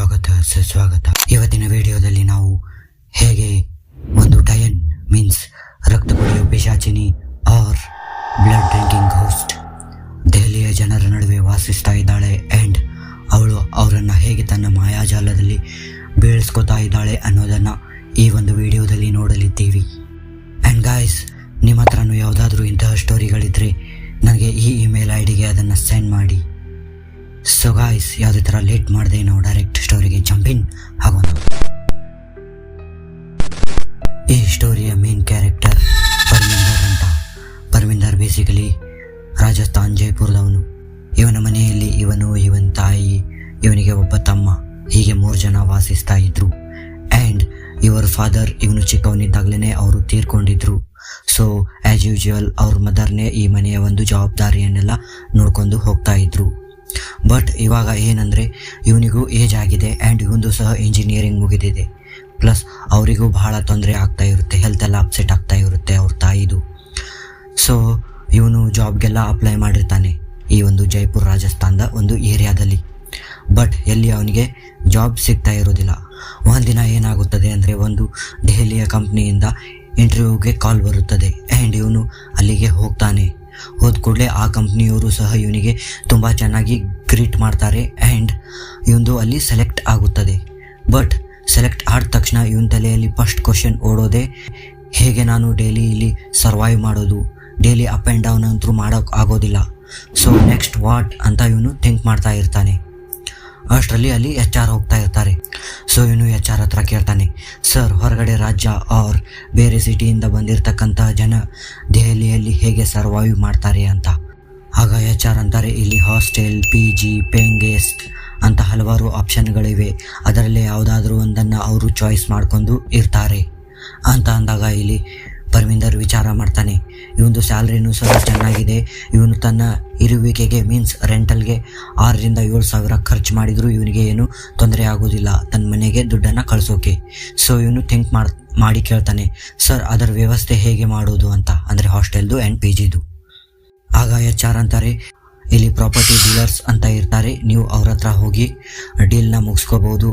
ಸ್ವಾಗತ, ಸುಸ್ವಾಗತ. ಇವತ್ತಿನ ವಿಡಿಯೋದಲ್ಲಿ ನಾವು ಹೇಗೆ ಒಂದು ಡಯನ್ ಮೀನ್ಸ್ ರಕ್ತ ಕುಡಿಯೋ ಪಿಶಾಚಿನಿ ಆರ್ ಬ್ಲಡ್ ಡ್ರಿಂಕಿಂಗ್ ಹೋಸ್ಟ್ ದೆಹಲಿಯ ಜನರ ನಡುವೆ ವಾಸಿಸ್ತಾ ಇದ್ದಾಳೆ ಆ್ಯಂಡ್ ಅವಳು ಅವರನ್ನು ಹೇಗೆ ತನ್ನ ಮಾಯಾಜಾಲದಲ್ಲಿ ಬೀಳಿಸ್ಕೋತಾ ಇದ್ದಾಳೆ ಅನ್ನೋದನ್ನು ಈ ಒಂದು ವಿಡಿಯೋದಲ್ಲಿ ನೋಡಲಿದ್ದೀವಿ. ಆ್ಯಂಡ್ ಗಾಯ್ಸ್ ನಿಮ್ಮ ಹತ್ರನೂ ಯಾವುದಾದ್ರೂ ಇಂತಹ ಸ್ಟೋರಿಗಳಿದ್ದರೆ ನನಗೆ ಈ ಇಮೇಲ್ ಐ ಡಿಗೆ ಅದನ್ನು ಸೆಂಡ್ ಮಾಡಿ. ಸೊ ಗಾಯ್ಸ್ ಯಾವುದೇ ಥರ ಲೇಟ್ ಮಾಡದೆ, ನಾವು ಡೈರೆಕ್ಟ್ ಸ್ಟೋರಿಗೆ ಜಂಪಿನ್ ಆಗೋಣ ಈ ಸ್ಟೋರಿಯ ಮೇನ್ ಕ್ಯಾರೆಕ್ಟರ್ ಪರ್ಮಿಂದರ್ ಅಂತ. ಪರ್ಮಿಂದರ್ ಬೇಸಿಕಲಿ ರಾಜಸ್ಥಾನ್, ಜೈಪುರದವನು. ಇವನ ಮನೆಯಲ್ಲಿ ಇವನು, ಇವನ ತಾಯಿ, ಇವನಿಗೆ ಒಬ್ಬ ತಮ್ಮ, ಹೀಗೆ ಮೂರು ಜನ ವಾಸಿಸ್ತಾ ಇದ್ರು. ಆ್ಯಂಡ್ ಇವರ ಫಾದರ್ ಇವನು ಚಿಕ್ಕವನಿದ್ದಾಗಲೇ ಅವರು ತೀರ್ಕೊಂಡಿದ್ರು. ಸೊ ಆ್ಯಸ್ ಯೂಶುವಲ್ ಅವ್ರ ಮದರ್ನೇ ಈ ಮನೆಯ ಒಂದು ಜವಾಬ್ದಾರಿಯನ್ನೆಲ್ಲ ನೋಡ್ಕೊಂಡು ಹೋಗ್ತಾ ಇದ್ರು. ಬಟ್ ಇವಾಗ ಏನಂದರೆ ಇವನಿಗೂ ಏಜ್ ಆಗಿದೆ ಆ್ಯಂಡ್ ಇವನು ಸಹ ಇಂಜಿನಿಯರಿಂಗ್ ಮುಗಿದಿದೆ. ಪ್ಲಸ್ ಅವರಿಗೂ ಬಹಳ ತೊಂದರೆ ಆಗ್ತಾ ಇರುತ್ತೆ ಹೆಲ್ತ್ ಎಲ್ಲ ಅಪ್ಸೆಟ್ ಆಗ್ತಾ ಇರುತ್ತೆ ಅವ್ರ ತಾಯಿದು. ಸೊ ಇವನು ಜಾಬ್ಗೆಲ್ಲ ಅಪ್ಲೈ ಮಾಡಿರ್ತಾನೆ ಈ ಒಂದು ಜೈಪುರ್ ರಾಜಸ್ಥಾನದ ಒಂದು ಏರಿಯಾದಲ್ಲಿ ಬಟ್ ಎಲ್ಲಿ ಅವನಿಗೆ ಜಾಬ್ ಸಿಗ್ತಾ ಇರೋದಿಲ್ಲ. ಒಂದಿನ ಏನಾಗುತ್ತದೆ ಅಂದರೆ ಒಂದು ದೆಹಲಿಯ ಕಂಪ್ನಿಯಿಂದ ಇಂಟರ್ವ್ಯೂಗೆ ಕಾಲ್ ಬರುತ್ತದೆ ಆ್ಯಂಡ್ ಇವನು ಅಲ್ಲಿಗೆ ಹೋಗ್ತಾನೆ. ಹೋದ ಕೂಡಲೇ ಆ ಕಂಪ್ನಿಯವರು ಸಹ ಇವನಿಗೆ ತುಂಬ ಚೆನ್ನಾಗಿ ಗ್ರೀಟ್ ಮಾಡ್ತಾರೆ ಆ್ಯಂಡ್ ಇವನು ಅಲ್ಲಿ ಸೆಲೆಕ್ಟ್ ಆಗುತ್ತದೆ. ಬಟ್ ಸೆಲೆಕ್ಟ್ ಆದ ತಕ್ಷಣ ಇವನ ತಲೆಯಲ್ಲಿ ಫಸ್ಟ್ ಕ್ವಶನ್ ಓಡೋದೆ, ಹೇಗೆ ನಾನು ಡೈಲಿ ಇಲ್ಲಿ ಸರ್ವೈವ್ ಮಾಡೋದು? ಡೈಲಿ ಅಪ್ ಆ್ಯಂಡ್ ಡೌನ್ ಅಂತೂ ಮಾಡೋಕ್ಕೆ ಆಗೋದಿಲ್ಲ. ಸೊ ನೆಕ್ಸ್ಟ್ ವಾಟ್ ಅಂತ ಇವನು ಥಿಂಕ್ ಮಾಡ್ತಾ ಇರ್ತಾನೆ. ಅಷ್ಟರಲ್ಲಿ ಅಲ್ಲಿ ಎಚ್ ಆರ್ ಹೋಗ್ತಾ ಇರ್ತಾರೆ. ಆರ್ ಹತ್ರ ಕೇಳ್ತಾನೆ. ಸರ್, ಹೊರಗಡೆ ರಾಜ್ಯ ಆರ್ ಬೇರೆ ಸಿಟಿಯಿಂದ ಬಂದಿರತಕ್ಕಂತಹ ಜನ ದೆಹಲಿಯಲ್ಲಿ ಹೇಗೆ ಸರ್ವೈವ್ ಮಾಡ್ತಾರೆ ಅಂತ. ಆಗ ಎಚ್ ಆರ್ ಅಂತಾರೆ, ಇಲ್ಲಿ hostel, P G, paying guest ಅಂತ ಹಲವಾರು ಆಪ್ಷನ್ಗಳಿವೆ. ಅದರಲ್ಲಿ ಯಾವುದಾದ್ರೂ ಒಂದನ್ನು ಅವರು ಚಾಯ್ಸ್ ಮಾಡ್ಕೊಂಡು ಇರ್ತಾರೆ. ಅಂತ ಅಂದಾಗ ಇಲ್ಲಿ ಪರ್ಮಿಂದರ್ ವಿಚಾರ ಮಾಡ್ತಾನೆ. ಇವನು ಸ್ಯಾಲ್ರಿನೂ ಸಹ ಚೆನ್ನಾಗಿದೆ. ಇವನು ತನ್ನ ಇರುವಿಕೆಗೆ ಮೀನ್ಸ್ ರೆಂಟಲ್ಗೆ ಆರರಿಂದ ಏಳು ಸಾವಿರ ಖರ್ಚು ಮಾಡಿದರೂ ಇವನಿಗೆ ಏನು ತೊಂದರೆ ಆಗೋದಿಲ್ಲ. ತನ್ನ ಮನೆಗೆ ದುಡ್ಡನ್ನು ಕಳಿಸೋಕೆ. ಸೊ ಇವನು ಥಿಂಕ್ ಮಾಡ್, ಮಾಡಿ ಕೇಳ್ತಾನೆ ಸರ್ ಅದರ ವ್ಯವಸ್ಥೆ ಹೇಗೆ ಮಾಡೋದು ಅಂತ? ಅಂದರೆ ಹಾಸ್ಟೆಲ್ದು ಆ್ಯಂಡ್ ಪಿ ಜಿದು ಆಗ ಎಚ್ ಆರ್ ಅಂತಾರೆ ಇಲ್ಲಿ ಪ್ರಾಪರ್ಟಿ ಡೀಲರ್ಸ್ ಅಂತ ಇರ್ತಾರೆ. ನೀವು ಅವ್ರ ಹತ್ರ ಹೋಗಿ ಡೀಲ್ನ ಮುಗಿಸ್ಕೋಬಹುದು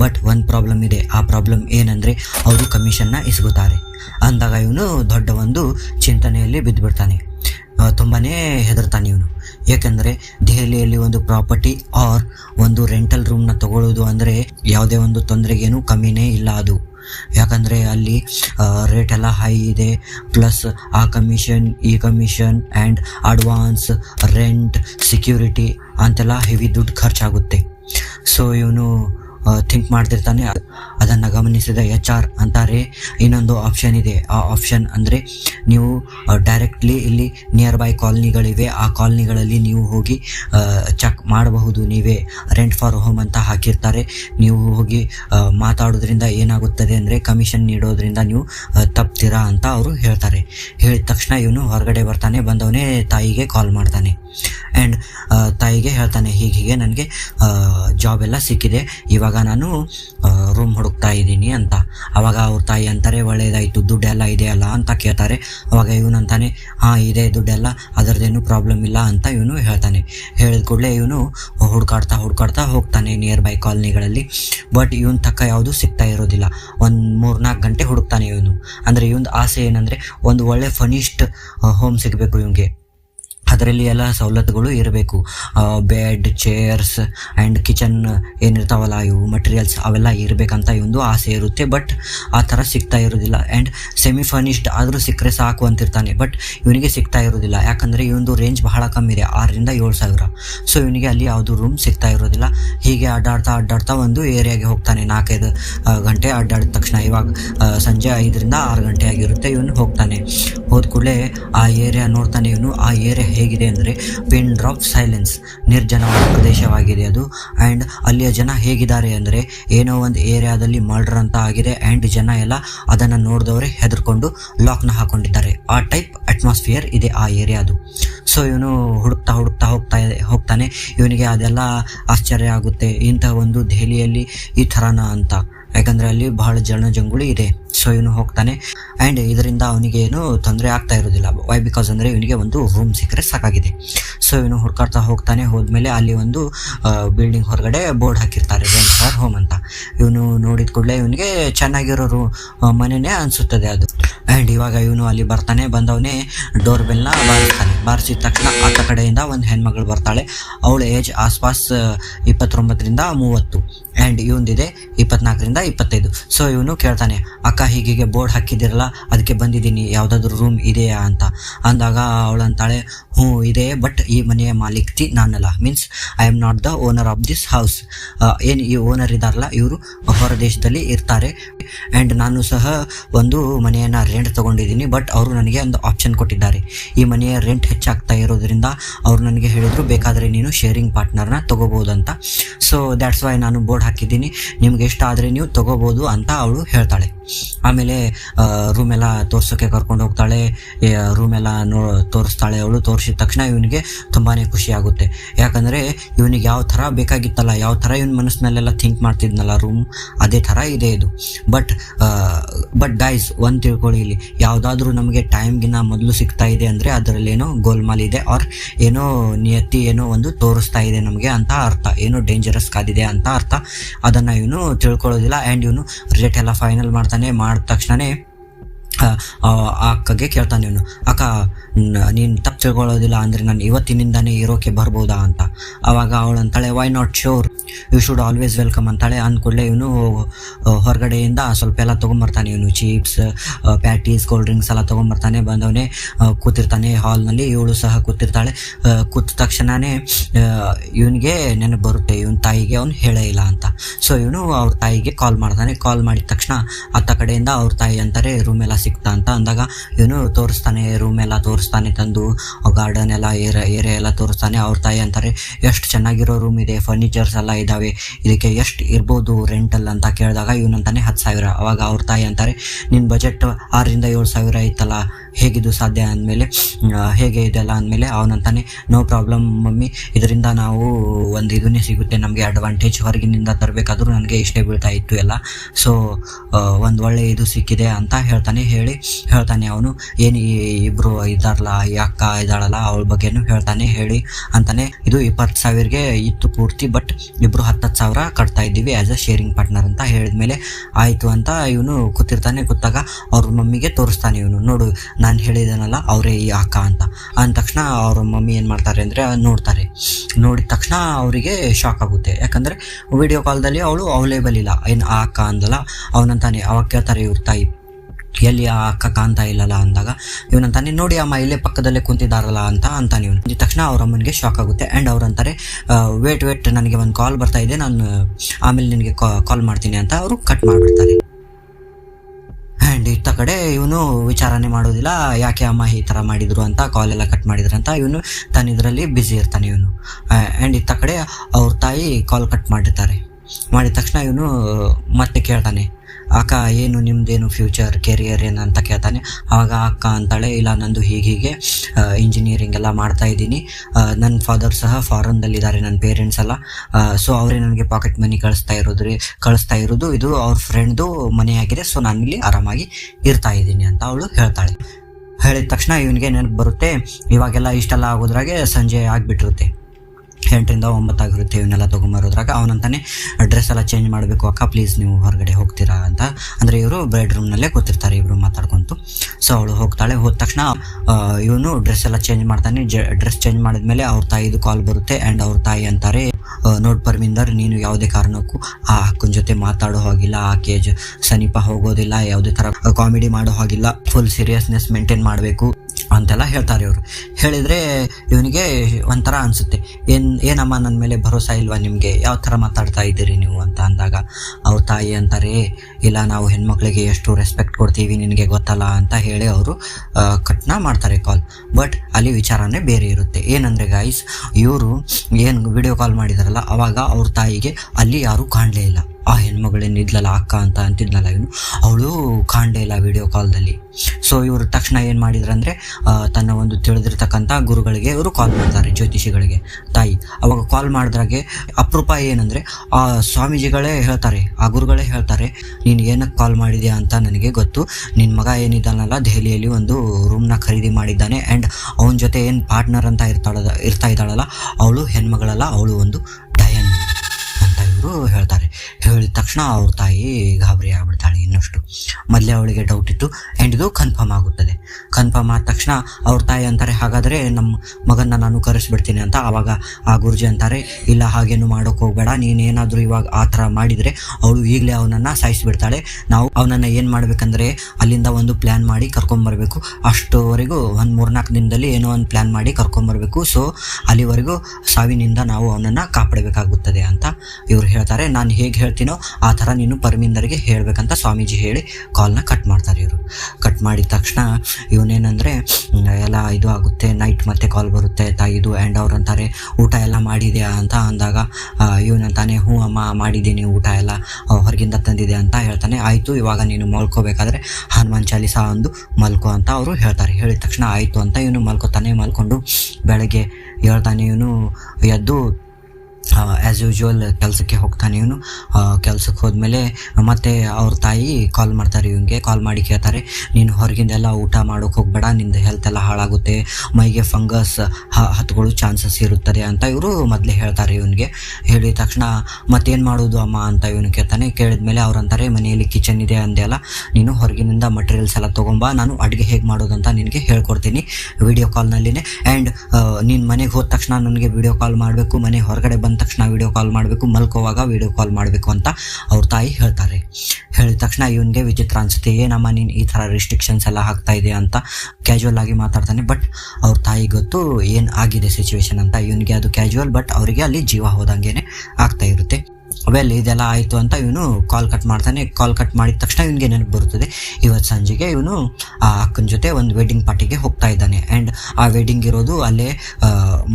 ಬಟ್ ಒಂದು ಪ್ರಾಬ್ಲಮ್ ಇದೆ. ಆ ಪ್ರಾಬ್ಲಮ್ ಏನಂದರೆ ಅವರು ಕಮಿಷನ್ನ ಇಸ್ಕೋತಾರೆ. ಅಂದಾಗ ಇವನು ದೊಡ್ಡ ಒಂದು ಚಿಂತನೆಯಲ್ಲಿ ಬಿದ್ದುಬಿಡ್ತಾನೆ ತುಂಬಾ ಹೆದರ್ತಾನೆ ಇವನು. ಏಕೆಂದರೆ ದೆಹಲಿಯಲ್ಲಿ ಒಂದು ಪ್ರಾಪರ್ಟಿ ಆರ್ ಒಂದು ರೆಂಟಲ್ ರೂಮ್ನ ತಗೊಳ್ಳೋದು ಅಂದರೆ ಯಾವುದೇ ಒಂದು ತೊಂದರೆಗೇನು ಕಮ್ಮಿನೇ ಇಲ್ಲ ಅದು. ಯಾಕಂದರೆ ಅಲ್ಲಿ ರೇಟ್ ಎಲ್ಲ ಹೈ ಇದೆ. ಪ್ಲಸ್ ಆ ಕಮಿಷನ್ ಈ commission and advance rent security ಅಂತೆಲ್ಲ ಹೆವಿ ದುಡ್ಡು ಖರ್ಚಾಗುತ್ತೆ. ಸೊ ಇವನು ಥಿಂಕ್ ಮಾಡ್ತಿರ್ತಾನೆ. ಅದನ್ನು ಗಮನಿಸಿದ ಎಚ್ ಆರ್ ಅಂತಾರೆ, ಇನ್ನೊಂದು ಆಪ್ಷನ್ ಇದೆ. ಆ ಆಪ್ಷನ್ ಅಂದರೆ ನೀವು ಡೈರೆಕ್ಟ್ಲಿ ಇಲ್ಲಿ ನಿಯರ್ ಬೈ ಕಾಲನಿಗಳಿವೆ. ಆ ಕಾಲನಿಗಳಲ್ಲಿ ನೀವು ಹೋಗಿ ಚೆಕ್ ಮಾಡಬಹುದು. ನೀವೇ ರೆಂಟ್ ಫಾರ್ ಹೋಮ್ ಅಂತ ಹಾಕಿರ್ತಾರೆ. ನೀವು ಹೋಗಿ ಮಾತಾಡೋದ್ರಿಂದ ಏನಾಗುತ್ತದೆ ಅಂದರೆ ಕಮಿಷನ್ ನೀಡೋದ್ರಿಂದ ನೀವು ತಪ್ತೀರಾ ಅಂತ ಅವರು ಹೇಳ್ತಾರೆ. ಹೇಳಿದ ತಕ್ಷಣ ಇವನು ಹೊರಗಡೆ ಬರ್ತಾನೆ, ಬಂದವನೇ ತಾಯಿಗೆ ಕಾಲ್ ಮಾಡ್ತಾನೆ. ಆ್ಯಂಡ್ ತಾಯಿಗೆ ಹೇಳ್ತಾನೆ, ಹೀಗೆ ಹೀಗೆ ನನಗೆ ಜಾಬ್ ಎಲ್ಲ ಸಿಕ್ಕಿದೆ. ಇವಾಗ ನಾನು ರೂಮ್ ಹುಡುಕ್ತಾ ಇದ್ದೀನಿ ಅಂತ. ಅವಾಗ ಅವ್ರ ತಾಯಿ ಅಂತಾರೆ, ಒಳ್ಳೇದಾಯಿತು, ದುಡ್ಡೆಲ್ಲ ಇದೆಯಲ್ಲ? ಅಂತ ಕೇಳ್ತಾರೆ. ಅವಾಗ ಇವನು ಅಂತಾನೆ, ಹಾಂ, ಇದೆ ದುಡ್ಡೆಲ್ಲ, ಅದರದ್ದೇನು ಪ್ರಾಬ್ಲಮ್ ಇಲ್ಲ ಅಂತ ಇವನು ಹೇಳ್ತಾನೆ. ಹೇಳಿದ ಕೂಡಲೇ ಇವನು ಹುಡ್ಕಾಡ್ತಾ ಹುಡ್ಕಾಡ್ತಾ ಹೋಗ್ತಾನೆ ನಿಯರ್ ಬೈ ಕಾಲನಿಗಳಲ್ಲಿ. ಬಟ್ ಇವನ್ ತಕ್ಕ ಯಾವುದು ಸಿಗ್ತಾ ಇರೋದಿಲ್ಲ. ಒಂದು ಮೂರ್ನಾಲ್ಕು ಗಂಟೆ ಹುಡುಕ್ತಾನೆ ಇವನು. ಅಂದರೆ ಇವನ್ ಆಸೆ ಏನಂದರೆ, ಒಂದು ಒಳ್ಳೆ ಫನಿಷ್ಟ್ ಹೋಮ್ ಸಿಗಬೇಕು ಇವನಿಗೆ. ಅದರಲ್ಲಿ ಎಲ್ಲ ಸವಲತ್ತುಗಳು ಇರಬೇಕು. ಬೆಡ್ ಚೇರ್ಸ್ ಆ್ಯಂಡ್ ಕಿಚನ್ ಏನಿರ್ತಾವಲ್ಲ, ಇವು ಮಟೀರಿಯಲ್ಸ್ ಅವೆಲ್ಲ ಇರಬೇಕಂತ ಒಂದು ಆಸೆ ಇರುತ್ತೆ. ಬಟ್ ಆ ಥರ ಸಿಗ್ತಾ ಇರೋದಿಲ್ಲ ಆ್ಯಂಡ್ ಸೆಮಿ ಫರ್ನಿಶ್ಡ್ ಆದರೂ ಸಿಕ್ಕರೆ ಸಾಕು ಅಂತಿರ್ತಾನೆ. ಬಟ್ ಇವನಿಗೆ ಸಿಗ್ತಾ ಇರೋದಿಲ್ಲ ಯಾಕಂದರೆ ಇವೊಂದು ರೇಂಜ್ ಬಹಳ ಕಮ್ಮಿ ಇದೆ, ಆರರಿಂದ ಏಳು ಸಾವಿರ. ಸೊ ಇವನಿಗೆ ಅಲ್ಲಿ ಯಾವುದು ರೂಮ್ ಸಿಗ್ತಾ ಇರೋದಿಲ್ಲ ಹೀಗೆ ಅಡ್ಡಾಡ್ತಾ ಅಡ್ಡಾಡ್ತಾ ಒಂದು ಏರಿಯಾಗೆ ಹೋಗ್ತಾನೆ. ನಾಲ್ಕೈದು ಗಂಟೆ ಅಡ್ಡಾಡಿದ ತಕ್ಷಣ ಇವಾಗ ಸಂಜೆ ಐದರಿಂದ ಆರು ಗಂಟೆ ಆಗಿರುತ್ತೆ ಇವನು ಹೋಗ್ತಾನೆ. ಹೋದ ಕೂಡಲೇ ಆ ಏರಿಯಾ ನೋಡ್ತಾನೆ ಇವನು. ಆ ಏರಿಯಾ ಹೇಗಿದೆ ಅಂದರೆ ಪಿನ್ ಡ್ರಾಪ್ ಸೈಲೆನ್ಸ್ ನಿರ್ಜನವಾದ ಪ್ರದೇಶವಾಗಿದೆ ಅದು. ಆ್ಯಂಡ್ ಅಲ್ಲಿಯ ಜನ ಹೇಗಿದ್ದಾರೆ ಅಂದರೆ ಏನೋ ಒಂದು ಏರಿಯಾದಲ್ಲಿ ಮರ್ಡರ್ ಅಂತ ಆಗಿದೆ ಆ್ಯಂಡ್ ಜನ ಎಲ್ಲ ಅದನ್ನು ನೋಡಿದವರೇ ಹೆದರ್ಕೊಂಡು ಲಾಕ್ನ ಹಾಕೊಂಡಿದ್ದಾರೆ. ಆ ಟೈಪ್ ಅಟ್ಮಾಸ್ಫಿಯರ್ ಇದೆ ಆ ಏರಿಯಾದು ಸೊ ಇವನು ಹುಡುಕ್ತಾ ಹುಡುಕ್ತಾ ಹೋಗ್ತಾ ಹೋಗ್ತಾನೆ. ಇವನಿಗೆ ಅದೆಲ್ಲ ಆಶ್ಚರ್ಯ ಆಗುತ್ತೆ. ಇಂಥ ಒಂದು ದೆಹಲಿಯಲ್ಲಿ ಈ ಥರನ ಅಂತ. ಯಾಕಂದರೆ ಅಲ್ಲಿ ಬಹಳ ಜನ ಜಂಗುಳಿ ಇದೆ. ಸೊ ಇವನು ಹೋಗ್ತಾನೆ. ಆ್ಯಂಡ್ ಇದರಿಂದ ಅವನಿಗೆ ಏನು ತೊಂದರೆ ಆಗ್ತಾ ಇರೋದಿಲ್ಲ ವೈ ಬಿಕಾಸ್ ಅಂದರೆ ಇವನಿಗೆ ಒಂದು ರೂಮ್ ಸಿಕ್ಕರೆ ಸಾಕಾಗಿದೆ. ಸೊ ಇವನು ಹುಡ್ಕಾಡ್ತಾ ಹೋಗ್ತಾನೆ. ಹೋದ್ಮೇಲೆ ಅಲ್ಲಿ ಒಂದು ಬಿಲ್ಡಿಂಗ್ ಹೊರಗಡೆ ಬೋರ್ಡ್ ಹಾಕಿರ್ತಾರೆ. ರೆಂಟ್ ಫಾರ್ ಹೋಮ್ ಅಂತ. ಇವನು ನೋಡಿದ ಕೂಡಲೇ ಇವನಿಗೆ ಚೆನ್ನಾಗಿರೋ ರೂ ಮನೆನೇ ಅನಿಸುತ್ತದೆ ಅದು. ಆ್ಯಂಡ್ ಇವಾಗ ಇವನು ಅಲ್ಲಿ ಬರ್ತಾನೆ. ಬಂದವನೇ ಡೋರ್ ಬೆಲ್ನ ಬಾರಿಸ್ತಾನೆ. ಬಾರಿಸಿದ ತಕ್ಷಣ ಆತ ಕಡೆಯಿಂದ ಒಂದು ಹೆಣ್ಮಗಳು ಬರ್ತಾಳೆ. ಅವಳ ಏಜ್ ಆಸ್ಪಾಸ್ ಇಪ್ಪತ್ತೊಂಬತ್ತರಿಂದ ಮೂವತ್ತು. ಆ್ಯಂಡ್ ಇವಂದಿದೆ ಇಪ್ಪತ್ನಾಲ್ಕರಿಂದ ಇಪ್ಪತ್ತೈದು. ಸೊ ಇವನು ಕೇಳ್ತಾನೆ, ಅಕ್ಕ ಹೀಗೆ ಬೋರ್ಡ್ ಹಾಕಿದಿರಲ್ಲ ಅದಕ್ಕೆ ಬಂದಿದ್ದೀನಿ. ಯಾವುದಾದ್ರೂ ರೂಮ್ ಇದೆಯಾ ಅಂತ. ಅಂದಾಗ ಅವಳಂತಾಳೆ ಹ್ಞೂ, ಇದೆ ಬಟ್ ಈ ಮನೆಯ ಮಾಲೀಕ್ತಿ ನಾನಲ್ಲ. Means I am not the owner of this house ಏನು ಈ ಓನರ್ ಇದಾರಲ್ಲ, ಇವರು ಹೊರ ದೇಶದಲ್ಲಿ ಇರ್ತಾರೆ. ಆ್ಯಂಡ್ ನಾನು ಸಹ ಒಂದು ಮನೆಯನ್ನು ರೆಂಟ್ ತೊಗೊಂಡಿದ್ದೀನಿ ಬಟ್ ಅವರು ನನಗೆ ಒಂದು ಆಪ್ಷನ್ ಕೊಟ್ಟಿದ್ದಾರೆ. ಈ ಮನೆಯ ರೆಂಟ್ ಹೆಚ್ಚಾಗ್ತಾ ಇರೋದ್ರಿಂದ ಅವರು ನನಗೆ ಹೇಳಿದರು, ಬೇಕಾದರೆ ನೀನು ಶೇರಿಂಗ್ ಪಾರ್ಟ್ನರ್ನ ಅಂತ ಸೊ ದ್ಯಾಟ್ಸ್ ವೈ ನಾನು ಬೋರ್ಡ್ ಹಾಕಿದ್ದೀನಿ. ನಿಮ್ಗೆ ಇಷ್ಟ ಆದರೆ ನೀವು ತೊಗೋಬೋದು ಅಂತ ಅವಳು ಹೇಳ್ತಾಳೆ. ಆಮೇಲೆ ರೂಮ್ ಎಲ್ಲ ತೋರ್ಸೋಕ್ಕೆ ಕರ್ಕೊಂಡು ಹೋಗ್ತಾಳೆ. ರೂಮ್ ಎಲ್ಲ ನೋ, ತೋರಿಸ್ತಾಳೆ ಅವಳು. ತೋರಿಸಿದ ತಕ್ಷಣ ಇವನಿಗೆ ತುಂಬಾ ಖುಷಿ ಆಗುತ್ತೆ. ಯಾಕಂದರೆ ಇವನಿಗೆ ಯಾವ ಥರ ಬೇಕಾಗಿತ್ತಲ್ಲ, ಯಾವ ಥರ ಇವನ ಮನಸ್ಸಿನಲ್ಲೆಲ್ಲ ಥಿಂಕ್ ಮಾಡ್ತಿದ್ನಲ್ಲ ರೂಮ್ ಅದೇ ಥರ ಇದೆ ಇದು. ಬಟ್ ಬಟ್ ಗೈಸ್ ಒಂದು ತಿಳ್ಕೊಳ್ಳಿ ಇಲ್ಲಿ. ಯಾವುದಾದ್ರೂ ನಮಗೆ ಟೈಮ್ಗಿನ ಮೊದಲು ಸಿಗ್ತಾ ಇದೆ ಅಂದರೆ ಅದರಲ್ಲಿ ಏನೋ ಗೋಲ್ಮಾಲ್ ಇದೆ ಆರ್ ಏನೋ ನಿಯತಿ ಏನೋ ಒಂದು ತೋರಿಸ್ತಾ ಇದೆ ನಮಗೆ ಅಂತ ಅರ್ಥ. ಏನೋ ಡೇಂಜರಸ್ ಕಾದಿದೆ ಅಂತ ಅರ್ಥ. ಅದನ್ನು ಇವನು ತಿಳ್ಕೊಳ್ಳೋದಿಲ್ಲ ಆ್ಯಂಡ್ ಇವನು ರೇಟ್ ಎಲ್ಲ ಫೈನಲ್ ಮಾಡ್ತಾನೆ. ಮಾಡಿದ ತಕ್ಷಣವೇ ಆ ಆ ಅಕ್ಕಗೆ ಕೇಳ್ತಾನೆ ಇವನು ಅಕ್ಕ ನೀನು ತಪ್ಪು ತಿಳ್ಕೊಳ್ಳೋದಿಲ್ಲ, ಅಂದರೆ ನಾನು ಇವತ್ತಿನಿಂದಾನೇ ಇರೋಕೆ ಬರ್ಬೋದಾ? ಅಂತ. ಆವಾಗ ಅವಳು why not sure you should always welcome ಅಂತಾಳೆ. ಅಂದ್ಕೂಡಲೇ ಇವನು ಹೊರಗಡೆಯಿಂದ ಸ್ವಲ್ಪ ಎಲ್ಲ ತೊಗೊಂಬರ್ತಾನೆ. ಇವನು ಚೀಪ್ಸ್ ಪ್ಯಾಟೀಸ್ ಕೋಲ್ಡ್ ಡ್ರಿಂಕ್ಸ್ ಎಲ್ಲ ತೊಗೊಂಬರ್ತಾನೆ, ಬಂದವನೇ ಕೂತಿರ್ತಾನೆ ಹಾಲ್ನಲ್ಲಿ ಇವಳು ಸಹ ಕೂತಿರ್ತಾಳೆ. ಕೂತ ತಕ್ಷಣವೇ ಇವನಿಗೆ ನೆನಪು ಬರುತ್ತೆ. ಇವನ ತಾಯಿಗೆ ಅವ್ನು ಹೇಳೇ ಇಲ್ಲ ಅಂತ. ಸೊ ಇವನು ಅವ್ರ ತಾಯಿಗೆ ಕಾಲ್ ಮಾಡ್ತಾನೆ. ಕಾಲ್ ಮಾಡಿದ ತಕ್ಷಣ ಅತ್ತ ಕಡೆಯಿಂದ ಅವ್ರ ತಾಯಿ ಅಂತಾರೆ ರೂಮ್ ಎಲ್ಲ ಸಿಗ್ತಾ ಅಂತ. ಅಂದಾಗ ಇವನು ತೋರಿಸ್ತಾನೆ ರೂಮ್ ಎಲ್ಲ ತೋರಿಸ್ತಾನೆ ತಂದು. ಗಾರ್ಡನ್ ಎಲ್ಲ, ಏರ ಏರಿಯಾ ಎಲ್ಲ ತೋರಿಸ್ತಾನೆ. ಅವ್ರ ತಾಯಿ ಅಂತಾರೆ, ಎಷ್ಟು ಚೆನ್ನಾಗಿರೋ ರೂಮ್ ಇದೆ. ಫರ್ನಿಚರ್ಸ್ ಎಲ್ಲ ಇದ್ದಾವೆ. ಇದಕ್ಕೆ ಎಷ್ಟು ಇರ್ಬೋದು ರೆಂಟಲ್ ಅಂತ ಕೇಳಿದಾಗ ಇವನಂತಾನೆ ಹತ್ತು ಸಾವಿರ. ಅವಾಗ ಅವ್ರ ತಾಯಿ ಅಂತಾರೆ ನಿನ್ನ ಬಜೆಟ್ ಆರರಿಂದ ಏಳು ಸಾವಿರ ಇತ್ತಲ್ಲ ಹೇಗಿದು ಸಾಧ್ಯ ಅಂದಮೇಲೆ ಹೇಗೆ ಇದೆಲ್ಲ ಅಂದಮೇಲೆ ಅವನಂತಾನೆ ನೋ ಪ್ರಾಬ್ಲಮ್ ಮಮ್ಮಿ. ಇದರಿಂದ ನಾವು ಒಂದು ಇದನ್ನೇ ಸಿಗುತ್ತೆ. ನಮಗೆ ಅಡ್ವಾಂಟೇಜ್ ಹೊರಗಿನಿಂದ ತರಬೇಕಾದ್ರೂ ನನಗೆ ಇಷ್ಟೇ ಬೀಳ್ತಾ ಇತ್ತು ಎಲ್ಲ. ಸೊ ಒಂದು ಒಳ್ಳೆ ಇದು ಸಿಕ್ಕಿದೆ ಅಂತ ಹೇಳ್ತಾನೆ, ಹೇಳಿ ಹೇಳ್ತಾನೆ ಅವನು. ಏನು ಇಬ್ಬರು ಇದ್ದಾರಲ್ಲ ಈ ಅಕ್ಕ ಇದ್ದಾಳಲ್ಲ ಅವಳ ಬಗ್ಗೆನೂ ಹೇಳ್ತಾನೆ, ಹೇಳಿ ಅಂತಾನೆ. ಇದು ಇಪ್ಪತ್ತು ಸಾವಿರಗೆ ಇತ್ತು ಪೂರ್ತಿ, ಬಟ್ ಇಬ್ಬರು ಹತ್ತತ್ತು ಸಾವಿರ ಕಟ್ತಾ ಇದ್ದೀವಿ ಆ್ಯಸ್ ಅ ಶೇರಿಂಗ್ ಪಾರ್ಟ್ನರ್ ಅಂತ ಹೇಳಿದ್ಮೇಲೆ ಆಯಿತು ಅಂತ ಇವನು ಕೂತಿರ್ತಾನೆ. ಕೂತಾಗ ಅವ್ರ ಮಮ್ಮಿಗೆ ತೋರಿಸ್ತಾನೆ ಇವನು. ನೋಡು ನಾನು ಹೇಳಿದನಲ್ಲ, ಅವರೇ ಈ ಅಕ್ಕ ಅಂತ. ಅಂದ ತಕ್ಷಣ ಅವ್ರ ಮಮ್ಮಿ ಏನು ಮಾಡ್ತಾರೆ ಅಂದರೆ ನೋಡ್ತಾರೆ. ನೋಡಿದ ತಕ್ಷಣ ಅವರಿಗೆ ಶಾಕ್ ಆಗುತ್ತೆ. ಯಾಕಂದರೆ ವಿಡಿಯೋ ಕಾಲ್ದಲ್ಲಿ ಅವಳು ಅವೈಲೇಬಲ್ ಇಲ್ಲ. ಏನು ಆ ಅಕ್ಕ ಅಂದಲ್ಲ, ಅವನಂತಾನೆ ಅವಾಗ ಕೇಳ್ತಾರೆ ಇವ್ರ ತಾಯಿ, ಎಲ್ಲಿ ಆ ಅಕ್ಕ ಕಾಣ್ತಾ ಇಲ್ಲಲ್ಲ ಅಂದಾಗ, ಇವನಂತಾನೆ ನೋಡಿ ಅಮ್ಮ, ಇಲ್ಲೇ ಪಕ್ಕದಲ್ಲೇ ಕುಂತಿದ್ದಾರಲ್ಲ ಅಂತ, ಅಂತಾನೆ ಇವನು. ಅಂದಿದ ತಕ್ಷಣ ಅವ್ರ ಅಮ್ಮನಿಗೆ ಶಾಕ್ ಆಗುತ್ತೆ. ಆ್ಯಂಡ್ ಅವ್ರು ಅಂತಾರೆ ವೇಟ್ ವೇಟ್ ನನಗೆ ಒಂದು ಕಾಲ್ ಬರ್ತಾ ಇದೆ. ನಾನು, ಆಮೇಲೆ ನಿನಗೆ ಕಾಲ್ ಮಾಡ್ತೀನಿ, ಅಂತ ಅವರು ಕಟ್ ಮಾಡಿಬಿಡ್ತಾರೆ. ಆ್ಯಂಡ್ ಇತ್ತ ಕಡೆ ಇವನು ವಿಚಾರಣೆ ಮಾಡೋದಿಲ್ಲ, ಯಾಕೆ ಅಮ್ಮ ಈ ಥರ ಮಾಡಿದ್ರು ಅಂತ ಕಾಲ್ ಎಲ್ಲ ಕಟ್ ಮಾಡಿದ್ರು ಅಂತ ಇವನು ಇದರಲ್ಲಿ ಬ್ಯುಸಿ ಇರ್ತಾನೆ ಇವನು. ಆ್ಯಂಡ್ ಇತ್ತ ಕಡೆ ಅವ್ರ ತಾಯಿ ಕಾಲ್ ಕಟ್ ಮಾಡಿರ್ತಾರೆ. ಮಾಡಿದ ತಕ್ಷಣ ಇವನು ಮತ್ತೆ ಕೇಳ್ತಾನೆ ಅಕ್ಕ, ಏನು ನಿಮ್ಮದೇನು ಫ್ಯೂಚರ್ ಕೆರಿಯರ್ ಏನು ಅಂತ ಕೇಳ್ತಾನೆ. ಆವಾಗ ಅಕ್ಕ ಅಂತಾಳೆ, ಇಲ್ಲ, ನಂದು ಹೀಗೆ ಹೀಗೆ ಇಂಜಿನಿಯರಿಂಗ್ ಎಲ್ಲ ಮಾಡ್ತಾ ಇದ್ದೀನಿ. ನನ್ನ ಫಾದರ್ ಸಹ ಫಾರನ್ದಲ್ಲಿದ್ದಾರೆ ನನ್ನ ಪೇರೆಂಟ್ಸ್ ಎಲ್ಲ. ಸೊ ಅವರೇ ನನಗೆ ಪಾಕೆಟ್ ಮನಿ ಕಳಿಸ್ತಾ ಇರೋದ್ರಿ, ಕಳಿಸ್ತಾ ಇರೋದು. ಇದು ಅವ್ರ ಫ್ರೆಂಡ್ದು ಮನೆಯಾಗಿದೆ ಸೊ ನಾನಿಲ್ಲಿ ಆರಾಮಾಗಿ ಇರ್ತಾ ಇದ್ದೀನಿ ಅಂತ ಅವಳು ಹೇಳ್ತಾಳೆ. ಹೇಳಿದ ತಕ್ಷಣ ಇವನಿಗೆ ನೆನಪು ಬರುತ್ತೆ, ಇವಾಗೆಲ್ಲ ಇಷ್ಟೆಲ್ಲ ಆಗೋದ್ರಾಗೆ ಸಂಜೆ ಆಗಿಬಿಟ್ಟಿರುತ್ತೆ. ಎಂಟರಿಂದ ಒಂಬತ್ತಾಗಿರುತ್ತೆ ಇವನ್ನೆಲ್ಲ ತೊಗೊಂಬರೋದ್ರಾಗ. ಅವನಂತಾನೆ ಡ್ರೆಸ್ ಎಲ್ಲ ಚೇಂಜ್ ಮಾಡಬೇಕು, ಅಕ್ಕ ಪ್ಲೀಸ್ ನೀವು ಹೊರಗಡೆ ಹೋಗ್ತೀರಾ? ಅಂತ. ಅಂದರೆ ಇವರು ಬೆಡ್ರೂಮ್ನಲ್ಲೇ ಕೂತಿರ್ತಾರೆ, ಇವರು ಮಾತಾಡ್ಕೊಂತು. ಸೊ ಅವಳು ಹೋಗ್ತಾಳೆ, ಹೋದ ತಕ್ಷಣ ಇವನು ಡ್ರೆಸ್ ಎಲ್ಲ ಚೇಂಜ್ ಮಾಡ್ತಾನೆ. ಡ್ರೆಸ್ ಚೇಂಜ್ ಮಾಡಿದ್ಮೇಲೆ ಅವ್ರ ತಾಯಿದು ಕಾಲ್ ಬರುತ್ತೆ ಆ್ಯಂಡ್ ಅವ್ರ ತಾಯಿ ಅಂತಾರೆ ನೋಡ್ ಪರ್ಮಿಂದರ್, ನೀನು ಯಾವುದೇ ಕಾರಣಕ್ಕೂ ಆ ಅಕ್ಕನ ಜೊತೆ ಮಾತಾಡೋ ಹಾಗಿಲ್ಲ ಕೇಜ್ ಸಮೀಪ ಹೋಗೋದಿಲ್ಲ, ಯಾವುದೇ ಥರ ಕಾಮಿಡಿ ಮಾಡೋ ಹಾಗಿಲ್ಲ ಫುಲ್ ಸೀರಿಯಸ್ನೆಸ್ ಮೇಂಟೈನ್ ಮಾಡಬೇಕು. ಅಂತೆಲ್ಲ ಹೇಳ್ತಾರೆ ಇವರು. ಹೇಳಿದರೆ ಇವನಿಗೆ ಒಂಥರ ಅನಿಸುತ್ತೆ, ಏನು, ಏನಮ್ಮ ನನ್ನ ಮೇಲೆ ಭರೋಸಾ ಇಲ್ವಾ ನಿಮಗೆ? ಯಾವ ಥರ ಮಾತಾಡ್ತಾ ಇದ್ದೀರಿ ನೀವು ಅಂತ ಅಂದಾಗ, ಅವ್ರ ತಾಯಿ ಅಂತಾರೆ, ಇಲ್ಲ ನಾವು ಹೆಣ್ಮಕ್ಳಿಗೆ ಎಷ್ಟು ರೆಸ್ಪೆಕ್ಟ್ ಕೊಡ್ತೀವಿ ನಿನಗೆ ಗೊತ್ತಲ್ಲ ಅಂತ ಹೇಳಿ ಅವರು ಕಟ್ನ ಮಾಡ್ತಾರೆ ಕಾಲ್ ಬಟ್ ಅಲ್ಲಿ ವಿಚಾರನೇ ಬೇರೆ ಇರುತ್ತೆ. ಏನಂದರೆ ಗಾಯ್ಸ್ ಇವರು ಏನು ವಿಡಿಯೋ ಕಾಲ್ ಮಾಡಿದಾರಲ್ಲ, ಅವಾಗ ಅವ್ರ ತಾಯಿಗೆ ಅಲ್ಲಿ ಯಾರೂ ಕಾಣಲೇ ಇಲ್ಲ. ಆ ಹೆಣ್ಮಗಳೇನು ಇದ್ಲಲ್ಲ ಅಕ್ಕ ಅಂತ ಅಂತಿದ್ನಲ್ಲ ಇವನು. ಅವಳು ಕಾಣಲೇ ಇಲ್ಲ ವಿಡಿಯೋ ಕಾಲ್ದಲ್ಲಿ ಸೊ ಇವರು ತಕ್ಷಣ ಏನು ಮಾಡಿದ್ರಂದರೆ ತನ್ನ ಒಂದು ತಿಳಿದಿರ್ತಕ್ಕಂಥ ಗುರುಗಳಿಗೆ ಇವರು ಕಾಲ್ ಮಾಡ್ತಾರೆ, ಜ್ಯೋತಿಷಿಗಳಿಗೆ. ತಾಯಿ, ಅವಾಗ ಕಾಲ್ ಮಾಡಿದ್ರಾಗೆ ಅಪರೂಪ ಏನಂದರೆ, ಆ ಸ್ವಾಮೀಜಿಗಳೇ ಹೇಳ್ತಾರೆ, ಆ ಗುರುಗಳೇ ಹೇಳ್ತಾರೆ, ನೀನು ಏನಕ್ಕೆ ಕಾಲ್ ಮಾಡಿದ್ಯಾ ಅಂತ ನನಗೆ ಗೊತ್ತು. ನಿನ್ನ ಮಗ ಏನಿದ್ದಾನಲ್ಲ, ದೆಹಲಿಯಲ್ಲಿ ಒಂದು ರೂಮ್ನ ಖರೀದಿ ಮಾಡಿದ್ದಾನೆ ಆ್ಯಂಡ್ ಅವನ ಜೊತೆ ಏನು ಪಾರ್ಟ್ನರ್ ಅಂತ ಇರ್ತಾಳ ಇರ್ತಾ ಇದ್ದಾಳಲ್ಲ, ಅವಳು ಹೆಣ್ಮಗಳಲ್ಲ, ಅವಳು ಒಂದು ಡಯನ್ ಅಂತ ಇವರು ಹೇಳ್ತಾರೆ. ಹೇಳಿದ ತಕ್ಷಣ ಅವ್ರ ತಾಯಿ ಗಾಬರಿ ಆಗ್ಬಿಡ್ತಾಳೆ ಇನ್ನಷ್ಟು. ಮೊದಲೇ ಅವಳಿಗೆ ಡೌಟ್ ಇತ್ತು. ಆ್ಯಂಡ್ ಇದು ಕನ್ಫರ್ಮ್ ಆಗುತ್ತದೆ. ಕನ್ಫರ್ಮ್ ಆದ ತಕ್ಷಣ ಅವ್ರ ತಾಯಿ ಅಂತಾರೆ, ಹಾಗಾದರೆ ನಮ್ಮ ಮಗನ ನಾನು ಕರೆಸ್ಬಿಡ್ತೀನಿ ಅಂತ ಆವಾಗ ಆ ಗುರುಜಿ ಅಂತಾರೆ, ಇಲ್ಲ, ಹಾಗೇನು ಮಾಡೋಕೆ ಹೋಗ್ಬೇಡ. ನೀನೇನಾದರೂ ಇವಾಗ ಆ ಥರ ಮಾಡಿದರೆ ಅವಳು ಈಗಲೇ ಅವನನ್ನು ಸಾಯಿಸಿಬಿಡ್ತಾಳೆ. ನಾವು ಅವನನ್ನು ಏನು ಮಾಡಬೇಕಂದ್ರೆ ಅಲ್ಲಿಂದ ಒಂದು ಪ್ಲ್ಯಾನ್ ಮಾಡಿ ಕರ್ಕೊಂಬರಬೇಕು. ಅಷ್ಟುವರೆಗೂ ಒಂದು ಮೂರ್ನಾಲ್ಕು ದಿನದಲ್ಲಿ ಏನೋ ಒಂದು ಪ್ಲ್ಯಾನ್ ಮಾಡಿ ಕರ್ಕೊಂಬರಬೇಕು. ಸೊ ಅಲ್ಲಿವರೆಗೂ ಸಾವಿನಿಂದ ನಾವು ಅವನನ್ನು ಕಾಪಾಡಬೇಕಾಗುತ್ತದೆ ಅಂತ ಇವ್ರು ಹೇಳ್ತಾರೆ, ನಾನು ಹೇಗೆ ಹೇಳ್ತೀನೋ ಆ ಥರ ನೀನು ಪರಮಿಂದರಿಗೆ ಹೇಳಬೇಕಂತ ಸ್ವಾಮೀಜಿ ಹೇಳಿ ಕಾಲ್ನ ಕಟ್ ಮಾಡ್ತಾರೆ ಇವರು. ಕಟ್ ಮಾಡಿದ ತಕ್ಷಣ ಇವನೇನಂದರೆ ಎಲ್ಲ ಇದು ಆಗುತ್ತೆ ನೈಟ್ ಮತ್ತೆ ಕಾಲ್ ಬರುತ್ತೆ ತಾಯಿದು ಆ್ಯಂಡ್ ಅವ್ರು ಅಂತಾರೆ, ಊಟ ಎಲ್ಲ ಮಾಡಿದೆಯಾ? ಅಂತ ಅಂದಾಗ ಇವನಂತಾನೆ ಹ್ಞೂ ಅಮ್ಮ, ಮಾಡಿದ್ದೀನಿ ಊಟ ಎಲ್ಲ ಹೊರಗಿಂದ ತಂದಿದೆ ಅಂತ ಹೇಳ್ತಾನೆ. ಆಯಿತು, ಇವಾಗ ನೀನು ಮಲ್ಕೋಬೇಕಾದ್ರೆ ಹನುಮಾನ್ ಚಾಲಿಸ ಅಂದು ಮಲ್ಕೋ ಅಂತ ಅವರು ಹೇಳ್ತಾರೆ. ಹೇಳಿದ ತಕ್ಷಣ, ಆಯಿತು ಅಂತ ಇವನು ಮಲ್ಕೋತಾನೆ, ಮಲ್ಕೊಂಡು ಬೆಳಗ್ಗೆ ಹೇಳ್ತಾನೆ, ಇವನು ಎದ್ದು ಆ್ಯಸ್ ಯೂಶ್ವಲ್ ಕೆಲಸಕ್ಕೆ ಹೋಗ್ತಾನೆ ಇವನು. ಕೆಲಸಕ್ಕೆ ಹೋದ್ಮೇಲೆ ಮತ್ತೆ ಅವ್ರ ತಾಯಿ ಕಾಲ್ ಮಾಡ್ತಾರೆ ಇವನಿಗೆ. ಕಾಲ್ ಮಾಡಿ ಕೇಳ್ತಾರೆ, ನೀನು ಹೊರಗಿಂದೆಲ್ಲ ಊಟ ಮಾಡೋಕೆ ಹೋಗ್ಬೇಡ, ನಿಂದು ಹೆಲ್ತ್ ಎಲ್ಲ ಹಾಳಾಗುತ್ತೆ. ಮೈಗೆ ಫಂಗಸ್ ಹತ್ಕೊಳ್ಳೋ ಚಾನ್ಸಸ್ ಇರುತ್ತದೆ ಅಂತ ಇವರು ಮೊದಲೇ ಹೇಳ್ತಾರೆ ಇವನಿಗೆ. ಹೇಳಿದ ತಕ್ಷಣ, ಮತ್ತೇನು ಮಾಡೋದು ಅಮ್ಮ? ಅಂತ ಇವನು ಕೇಳ್ತಾನೆ. ಕೇಳಿದ್ಮೇಲೆ ಅವ್ರು ಅಂತಾರೆ, ಮನೆಯಲ್ಲಿ ಕಿಚನ್ ಇದೆ ಅಂದೆ ಅಲ್ಲ, ನೀನು ಹೊರಗಿನಿಂದ ಮಟೀರಿಯಲ್ಸ್ ಎಲ್ಲ ತೊಗೊಂಬ, ನಾನು ಅಡುಗೆ ಹೇಗೆ ಮಾಡೋದು ಅಂತ ನಿನಗೆ ಹೇಳ್ಕೊಡ್ತೀನಿ ವಿಡಿಯೋ ಕಾಲ್ನಲ್ಲಿನೇ ಆ್ಯಂಡ್ ನೀನು ಮನೆಗೆ ಹೋದ ತಕ್ಷಣ ನನಗೆ ವಿಡಿಯೋ ಕಾಲ್ ಮಾಡಬೇಕು, ಮನೆ ಹೊರಗಡೆ ಬಂದ ತಕ್ಷಣ ವಿಡಿಯೋ ಕಾಲ್ ಮಾಡಬೇಕು, ಮಲ್ಕೋವಾಗ ವಿಡಿಯೋ ಕಾಲ್ ಮಾಡಬೇಕು ಅಂತ ಅವ್ರ ತಾಯಿ ಹೇಳ್ತಾರೆ. ಹೇಳಿದ ತಕ್ಷಣ ಇವನಿಗೆ ವಿಚಿತ್ರ ಅನಿಸುತ್ತೆ, ಏನಮ್ಮ ನೀನು ಈ ಥರ ರಿಸ್ಟ್ರಿಕ್ಷನ್ಸ್ ಎಲ್ಲ ಹಾಕ್ತಾ ಇದೆ ಅಂತ ಕ್ಯಾಶುವಲ್ ಆಗಿ ಮಾತಾಡ್ತಾನೆ. ಬಟ್ ಅವ್ರ ತಾಯಿ ಗೊತ್ತು ಏನು ಆಗಿದೆ ಸಿಚುವೇಶನ್ ಅಂತ, ಇವನಿಗೆ ಅದು ಕ್ಯಾಶುವಲ್ ಬಟ್ ಅವರಿಗೆ ಅಲ್ಲಿ ಜೀವ ಹೋದಂಗೆ ಆಗ್ತಾ ಇರುತ್ತೆ. ವೆಲ್ ಇದೆಲ್ಲ ಆಯಿತು ಅಂತ ಇವನು ಕಾಲ್ ಕಟ್ ಮಾಡ್ತಾನೆ. ಕಾಲ್ ಕಟ್ ಮಾಡಿದ ತಕ್ಷಣ ಇವನಿಗೆ ನೆನಪು ಬರುತ್ತದೆ. ಇವತ್ತು ಸಂಜೆಗೆ ಇವನು, ಆ ಅಕ್ಕನ ಜೊತೆ ಒಂದು ವೆಡ್ಡಿಂಗ್ ಪಾರ್ಟಿಗೆ ಹೋಗ್ತಾ ಇದ್ದಾನೆ. ಆ್ಯಂಡ್ ಆ ವೆಡ್ಡಿಂಗ್ ಇರೋದು ಅಲ್ಲೇ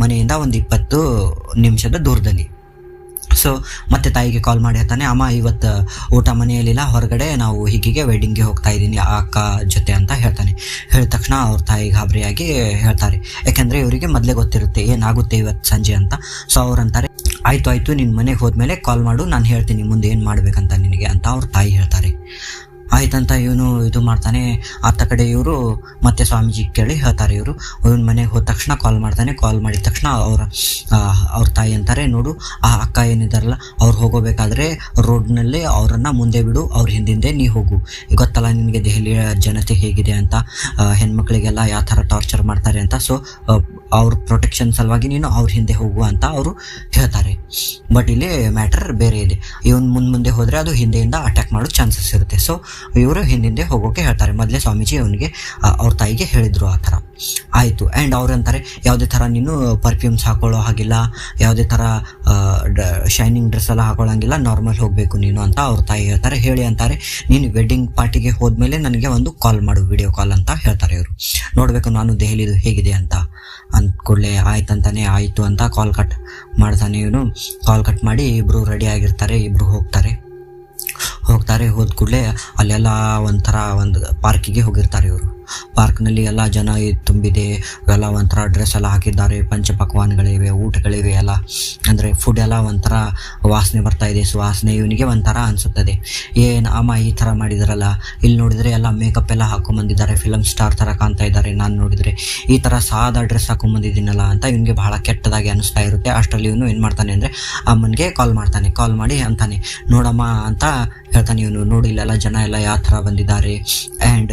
ಮನೆಯಿಂದ ಒಂದು ಇಪ್ಪತ್ತು ನಿಮಿಷದ ದೂರದಲ್ಲಿ. ಸೊ ಮತ್ತೆ ತಾಯಿಗೆ ಕಾಲ್ ಮಾಡಿ ಹೇಳ್ತಾನೆ, ಅಮ್ಮ, ಇವತ್ತು ಊಟ ಮನೆಯಲ್ಲಿಲ್ಲ, ಹೊರಗಡೆ ನಾವು ಹೀಗೆ ವೆಡ್ಡಿಂಗ್ಗೆ ಹೋಗ್ತಾ ಇದ್ದೀನಿ, ಆ ಅಕ್ಕ ಜೊತೆ ಅಂತ ಹೇಳ್ತಾನೆ. ಹೇಳಿದ ತಕ್ಷಣ ಅವ್ರ ತಾಯಿ ಗಾಬರಿಯಾಗಿ ಹೇಳ್ತಾರೆ. ಯಾಕೆಂದರೆ ಇವರಿಗೆ ಮೊದಲೇ ಗೊತ್ತಿರುತ್ತೆ ಏನಾಗುತ್ತೆ ಇವತ್ತು ಸಂಜೆ ಅಂತ. ಸೊ ಅವ್ರು ಅಂತಾರೆ ಆಯಿತು ಆಯಿತು ನಿನ್ನ ಮನೆಗೆ ಹೋದ್ಮೇಲೆ ಕಾಲ್ ಮಾಡು, ನಾನು ಹೇಳ್ತೀನಿ, ಮುಂದೆ ಏನು ಮಾಡಬೇಕಂತ ನಿನಗೆ ಅಂತ ಅವ್ರ ತಾಯಿ ಹೇಳ್ತಾರೆ. ಆಯ್ತಂತ ಇವನು ಇದು ಮಾಡ್ತಾನೆ. ಆತ ಕಡೆ ಇವರು ಮತ್ತೆ ಸ್ವಾಮೀಜಿ ಕೇಳಿ ಹೇಳ್ತಾರೆ ಇವರು. ಇವನ ಮನೆಗೆ ಹೋದ ತಕ್ಷಣ ಕಾಲ್ ಮಾಡ್ತಾನೆ. ಕಾಲ್ ಮಾಡಿದ ತಕ್ಷಣ ಅವರ ಅವ್ರ ತಾಯಿ ಅಂತಾರೆ, ನೋಡು, ಆ ಅಕ್ಕ ಏನಿದಾರಲ್ಲ, ಅವ್ರು ಹೋಗೋಬೇಕಾದ್ರೆ ರೋಡ್ನಲ್ಲಿ ಅವರನ್ನು ಮುಂದೆ ಬಿಡು, ಅವ್ರ ಹಿಂದಿಂದೆ ನೀ ಹೋಗು. ಗೊತ್ತಲ್ಲ ನಿನಗೆ ದೆಹಲಿಯ ಜನತೆ ಹೇಗಿದೆ ಅಂತ ಹೆಣ್ಮಕ್ಳಿಗೆಲ್ಲ ಯಾವ ಥರ ಟಾರ್ಚರ್ ಮಾಡ್ತಾರೆ ಅಂತ. ಸೊ ಅವ್ರ ಪ್ರೊಟೆಕ್ಷನ್ ಸಲುವಾಗಿ ನೀನು ಅವ್ರ ಹಿಂದೆ ಹೋಗು ಅಂತ ಅವರು ಹೇಳ್ತಾರೆ. ಬಟ್ ಇಲ್ಲಿ ಮ್ಯಾಟರ್ ಬೇರೆ ಇದೆ. ಇವನು ಮುಂದೆ ಮುಂದೆ ಹೋದರೆ ಅದು ಹಿಂದೆಯಿಂದ ಅಟ್ಯಾಕ್ ಮಾಡೋ ಚಾನ್ಸಸ್ ಇರುತ್ತೆ. ಸೊ ಇವರು ಹಿಂದಿಂದೆ ಹೋಗೋಕೆ ಹೇಳ್ತಾರೆ. ಮೊದಲೇ ಸ್ವಾಮೀಜಿ ಅವನಿಗೆ ಅವ್ರ ತಾಯಿಗೆ ಹೇಳಿದ್ರು ಆ ಥರ. ಆಯಿತು. ಆ್ಯಂಡ್ ಅವ್ರು ಅಂತಾರೆ, ಯಾವುದೇ ಥರ ನೀನು ಪರ್ಫ್ಯೂಮ್ಸ್ ಹಾಕೊಳ್ಳೋ ಹಾಗಿಲ್ಲ, ಯಾವುದೇ ಥರ ಶೈನಿಂಗ್ ಡ್ರೆಸ್ ಎಲ್ಲ ಹಾಕೊಳ್ಳೋಂಗಿಲ್ಲ ನಾರ್ಮಲ್ ಹೋಗಬೇಕು ನೀನು ಅಂತ ಅವ್ರ ತಾಯಿ ಹೇಳ್ತಾರೆ. ಹೇಳಿ ಅಂತಾರೆ, ನೀನು ವೆಡ್ಡಿಂಗ್ ಪಾರ್ಟಿಗೆ ಹೋದ್ಮೇಲೆ ನನಗೆ ಒಂದು ಕಾಲ್ ಮಾಡು ವಿಡಿಯೋ ಕಾಲ್ ಅಂತ ಹೇಳ್ತಾರೆ ಇವರು. ನೋಡಬೇಕು ನಾನು ದೆಹಲಿದು ಹೇಗಿದೆ ಅಂತ. ಅಂದ ಕೂಡಲೇ ಆಯ್ತಂತಾನೆ ಆಯಿತು ಅಂತ ಕಾಲ್ ಕಟ್ ಮಾಡ್ತಾನೆ ಇವನು. ಕಾಲ್ ಕಟ್ ಮಾಡಿ ಇಬ್ಬರು ರೆಡಿ ಆಗಿರ್ತಾರೆ ಇಬ್ಬರು ಹೋಗ್ತಾರೆ. ಹೋಗ್ತಾರೆ, ಹೋದ ಕೂಡಲೇ ಅಲ್ಲೆಲ್ಲ ಒಂಥರ ಒಂದು ಪಾರ್ಕಿಗೆ ಹೋಗಿರ್ತಾರೆ ಇವರು. ಪಾರ್ಕ್ನಲ್ಲಿ ಎಲ್ಲ ಜನ ತುಂಬಿದೆ, ಎಲ್ಲ ಒಂಥರ ಡ್ರೆಸ್ ಎಲ್ಲ ಹಾಕಿದ್ದಾರೆ, ಪಂಚಪಕ್ವಾನ್ಗಳಿವೆ, ಊಟಗಳಿವೆ ಎಲ್ಲ. ಅಂದರೆ ಫುಡ್ ಎಲ್ಲ ಒಂಥರ ವಾಸನೆ ಬರ್ತಾ ಇದೆ, ಸುವಾಸನೆ ಇವನಿಗೆ ಒಂಥರ ಅನಿಸುತ್ತದೆ. ಏನು ಅಮ್ಮ ಈ ಥರ ಮಾಡಿದಾರಲ್ಲ? ಇಲ್ಲಿ ನೋಡಿದರೆ ಎಲ್ಲ ಮೇಕಪ್ ಎಲ್ಲ ಹಾಕೊಂಬಂದಿದ್ದಾರೆ ಫಿಲಮ್ ಸ್ಟಾರ್ ಥರ ಕಾಣ್ತಾ ಇದ್ದಾರೆ. ನಾನು ನೋಡಿದರೆ ಈ ಥರ ಸಾದಾ ಡ್ರೆಸ್ ಹಾಕೊಂಬಂದಿದ್ದೀನಲ್ಲ ಅಂತ ಇವನಿಗೆ ಬಹಳ ಕೆಟ್ಟದಾಗಿ ಅನಿಸ್ತಾ ಇರುತ್ತೆ. ಅಷ್ಟರಲ್ಲಿ ಇವನು ಏನು ಮಾಡ್ತಾನೆ ಅಂದರೆ ಅಮ್ಮನಿಗೆ ಕಾಲ್ ಮಾಡ್ತಾನೆ. ಕಾಲ್ ಮಾಡಿ ಅಂತಾನೆ, ನೋಡಮ್ಮ ಅಂತ ಇವನು ನೋಡಿ ಇಲ್ಲೆಲ್ಲ ಜನ ಎಲ್ಲ ಯಾವ ಥರ ಬಂದಿದ್ದಾರೆ? ಆ್ಯಂಡ್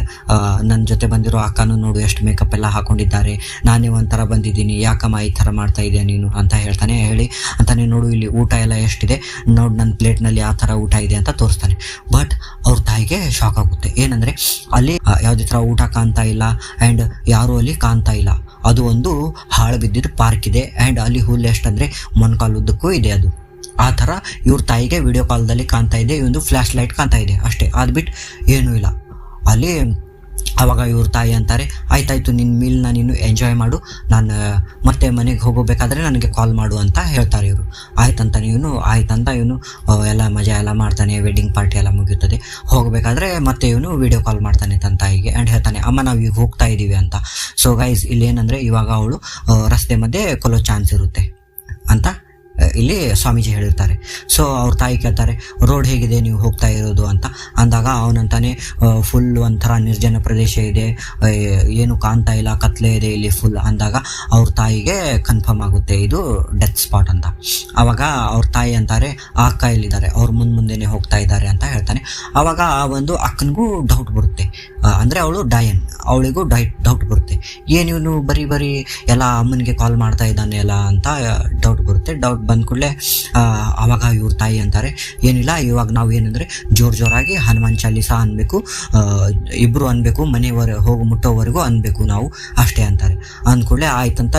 ನನ್ನ ಜೊತೆ ಬಂದಿರೋ ಅಕ್ಕನೂ ನೋಡು ಎಷ್ಟು ಮೇಕಪ್ ಎಲ್ಲ ಹಾಕೊಂಡಿದ್ದಾರೆ. ನಾನೇ ಒಂಥರ ಬಂದಿದ್ದೀನಿ, ಯಾಕಮ್ಮ ಈ ಥರ ಮಾಡ್ತಾ ಇದೆಯಾ ನೀನು ಅಂತ ಹೇಳ್ತಾನೆ. ಹೇಳಿ, ಅಂತಾನೆ ನೋಡು ಇಲ್ಲಿ ಊಟ ಎಲ್ಲ ಎಷ್ಟಿದೆ? ನೋಡು ನನ್ನ ಪ್ಲೇಟ್ನಲ್ಲಿ ಯಾವ ಥರ ಊಟ ಇದೆ ಅಂತ ತೋರಿಸ್ತಾನೆ. ಬಟ್ ಅವ್ರ ತಾಯಿಗೆ ಶಾಕ್ ಆಗುತ್ತೆ. ಏನಂದರೆ, ಅಲ್ಲಿ ಯಾವುದೇ ಥರ ಊಟ ಕಾಣ್ತಾ ಇಲ್ಲ ಆ್ಯಂಡ್ ಯಾರೂ ಅಲ್ಲಿ ಕಾಣ್ತಾ ಇಲ್ಲ. ಅದು ಒಂದು ಹಾಳು ಬಿದ್ದಿದ್ದು ಪಾರ್ಕ್ ಇದೆ. ಆ್ಯಂಡ್ ಅಲ್ಲಿ ಹುಲ್ಲು ಎಷ್ಟಂದರೆ ಮೊಣಕಾಲುದ್ದಕ್ಕೂ ಇದೆ ಅದು. ಆ ಥರ ಇವ್ರ ತಾಯಿಗೆ ವಿಡಿಯೋ ಕಾಲ್ದಲ್ಲಿ ಕಾಣ್ತಾ ಇದೆ ಒಂದು ಫ್ಲ್ಯಾಶ್ ಲೈಟ್ ಕಾಣ್ತಾ ಇದೆ ಅಷ್ಟೇ. ಅದು ಬಿಟ್ಟು ಏನೂ ಇಲ್ಲ. ಅಲ್ಲಿ ಅವಾಗ ಇವ್ರ ತಾಯಿ ಅಂತಾರೆ, ಆಯ್ತಾಯ್ತು ನಿನ್ನ ಮೀಲ್ನ ನೀನು ಎಂಜಾಯ್ ಮಾಡು. ನಾನು ಮತ್ತೆ ಮನೆಗೆ ಹೋಗಬೇಕಾದ್ರೆ ನನಗೆ ಕಾಲ್ ಮಾಡು ಅಂತ ಹೇಳ್ತಾರೆ ಇವರು. ಆಯ್ತಂತ ಇವನು ಆಯ್ತಂತ, ಇವನು ಎಲ್ಲ ಮಜಾ ಎಲ್ಲ ಮಾಡ್ತಾನೆ ವೆಡ್ಡಿಂಗ್ ಪಾರ್ಟಿ ಎಲ್ಲ ಮುಗಿಯುತ್ತದೆ. ಹೋಗಬೇಕಾದ್ರೆ ಮತ್ತೆ ಇವನು ವಿಡಿಯೋ ಕಾಲ್ ಮಾಡ್ತಾನೆ ತನ್ನ ತಾಯಿಗೆ ಆ್ಯಂಡ್ ಹೇಳ್ತಾನೆ, ಅಮ್ಮ, ನಾವು ಈಗ ಹೋಗ್ತಾ ಇದ್ದೀವಿ ಅಂತ. ಸೊ ಗೈಸ್ ಇಲ್ಲಿ ಏನಂದರೆ ಇವಾಗ ಅವಳು ರಸ್ತೆ ಮಧ್ಯೆ ಕೊಲ್ಲೋ ಚಾನ್ಸ್ ಇರುತ್ತೆ ಅಂತ ಇಲ್ಲಿ ಸ್ವಾಮೀಜಿ ಹೇಳಿರ್ತಾರೆ. ಸೊ ಅವ್ರ ತಾಯಿ ಕೇಳ್ತಾರೆ ರೋಡ್ ಹೇಗಿದೆ? ನೀವು ಹೋಗ್ತಾ ಇರೋದು ಅಂತ. ಅಂದಾಗ ಅವನಂತಾನೆ ಫುಲ್ ಒಂಥರ ನಿರ್ಜನ ಪ್ರದೇಶ ಇದೆ. ಏನು ಕಾಣ್ತಾ ಇಲ್ಲ, ಕತ್ಲೆ ಇದೆ ಇಲ್ಲಿ ಫುಲ್ ಅಂದಾಗ ಅವ್ರ ತಾಯಿಗೆ ಕನ್ಫರ್ಮ್ ಆಗುತ್ತೆ, ಇದು ಡೆತ್ ಸ್ಪಾಟ್ ಅಂತ. ಅವಾಗ ಅವ್ರ ತಾಯಿ ಅಂತಾರೆ, ಆ ಅಕ್ಕ ಎಲ್ಲಿದ್ದಾರೆ? ಅವ್ರ ಮುಂದೆ ಮುಂದೆನೆ ಹೋಗ್ತಾ ಇದ್ದಾರೆ ಅಂತ ಹೇಳ್ತಾನೆ. ಅವಾಗ ಆ ಒಂದು ಅಕ್ಕನಿಗೂ ಡೌಟ್ ಬರುತ್ತೆ. ಅಂದರೆ ಅವಳು ಡಯನ್ ಅವಳಿಗೂ ಡೌಟ್ ಬರುತ್ತೆ. ಏನು ಇವನು ಬರೀ ಬರೀ ಎಲ್ಲ ಅಮ್ಮನಿಗೆ ಕಾಲ್ ಮಾಡ್ತಾ ಇದ್ದಾನೆ ಎಲ್ಲ ಅಂತ ಡೌಟ್ ಬರುತ್ತೆ. ಡೌಟ್ ಬಂದ ಕೂಡಲೇ ಆವಾಗ ಇವ್ರ ತಾಯಿ ಅಂತಾರೆ, ಏನಿಲ್ಲ, ಇವಾಗ ನಾವು ಏನಂದರೆ, ಜೋರು ಜೋರಾಗಿ ಹನುಮಾನ್ ಚಾಲೀಸ ಅನ್ಬೇಕು ಇಬ್ಬರು ಅನ್ಬೇಕು, ಮನೆವರೆ, ಹೋಗಿ ಮುಟ್ಟೋವರೆಗೂ ಅನ್ಬೇಕು ನಾವು, ಅಷ್ಟೇ ಅಂತಾರೆ. ಅಂದ್ಕೂಡಲೇ ಆಯ್ತಂತ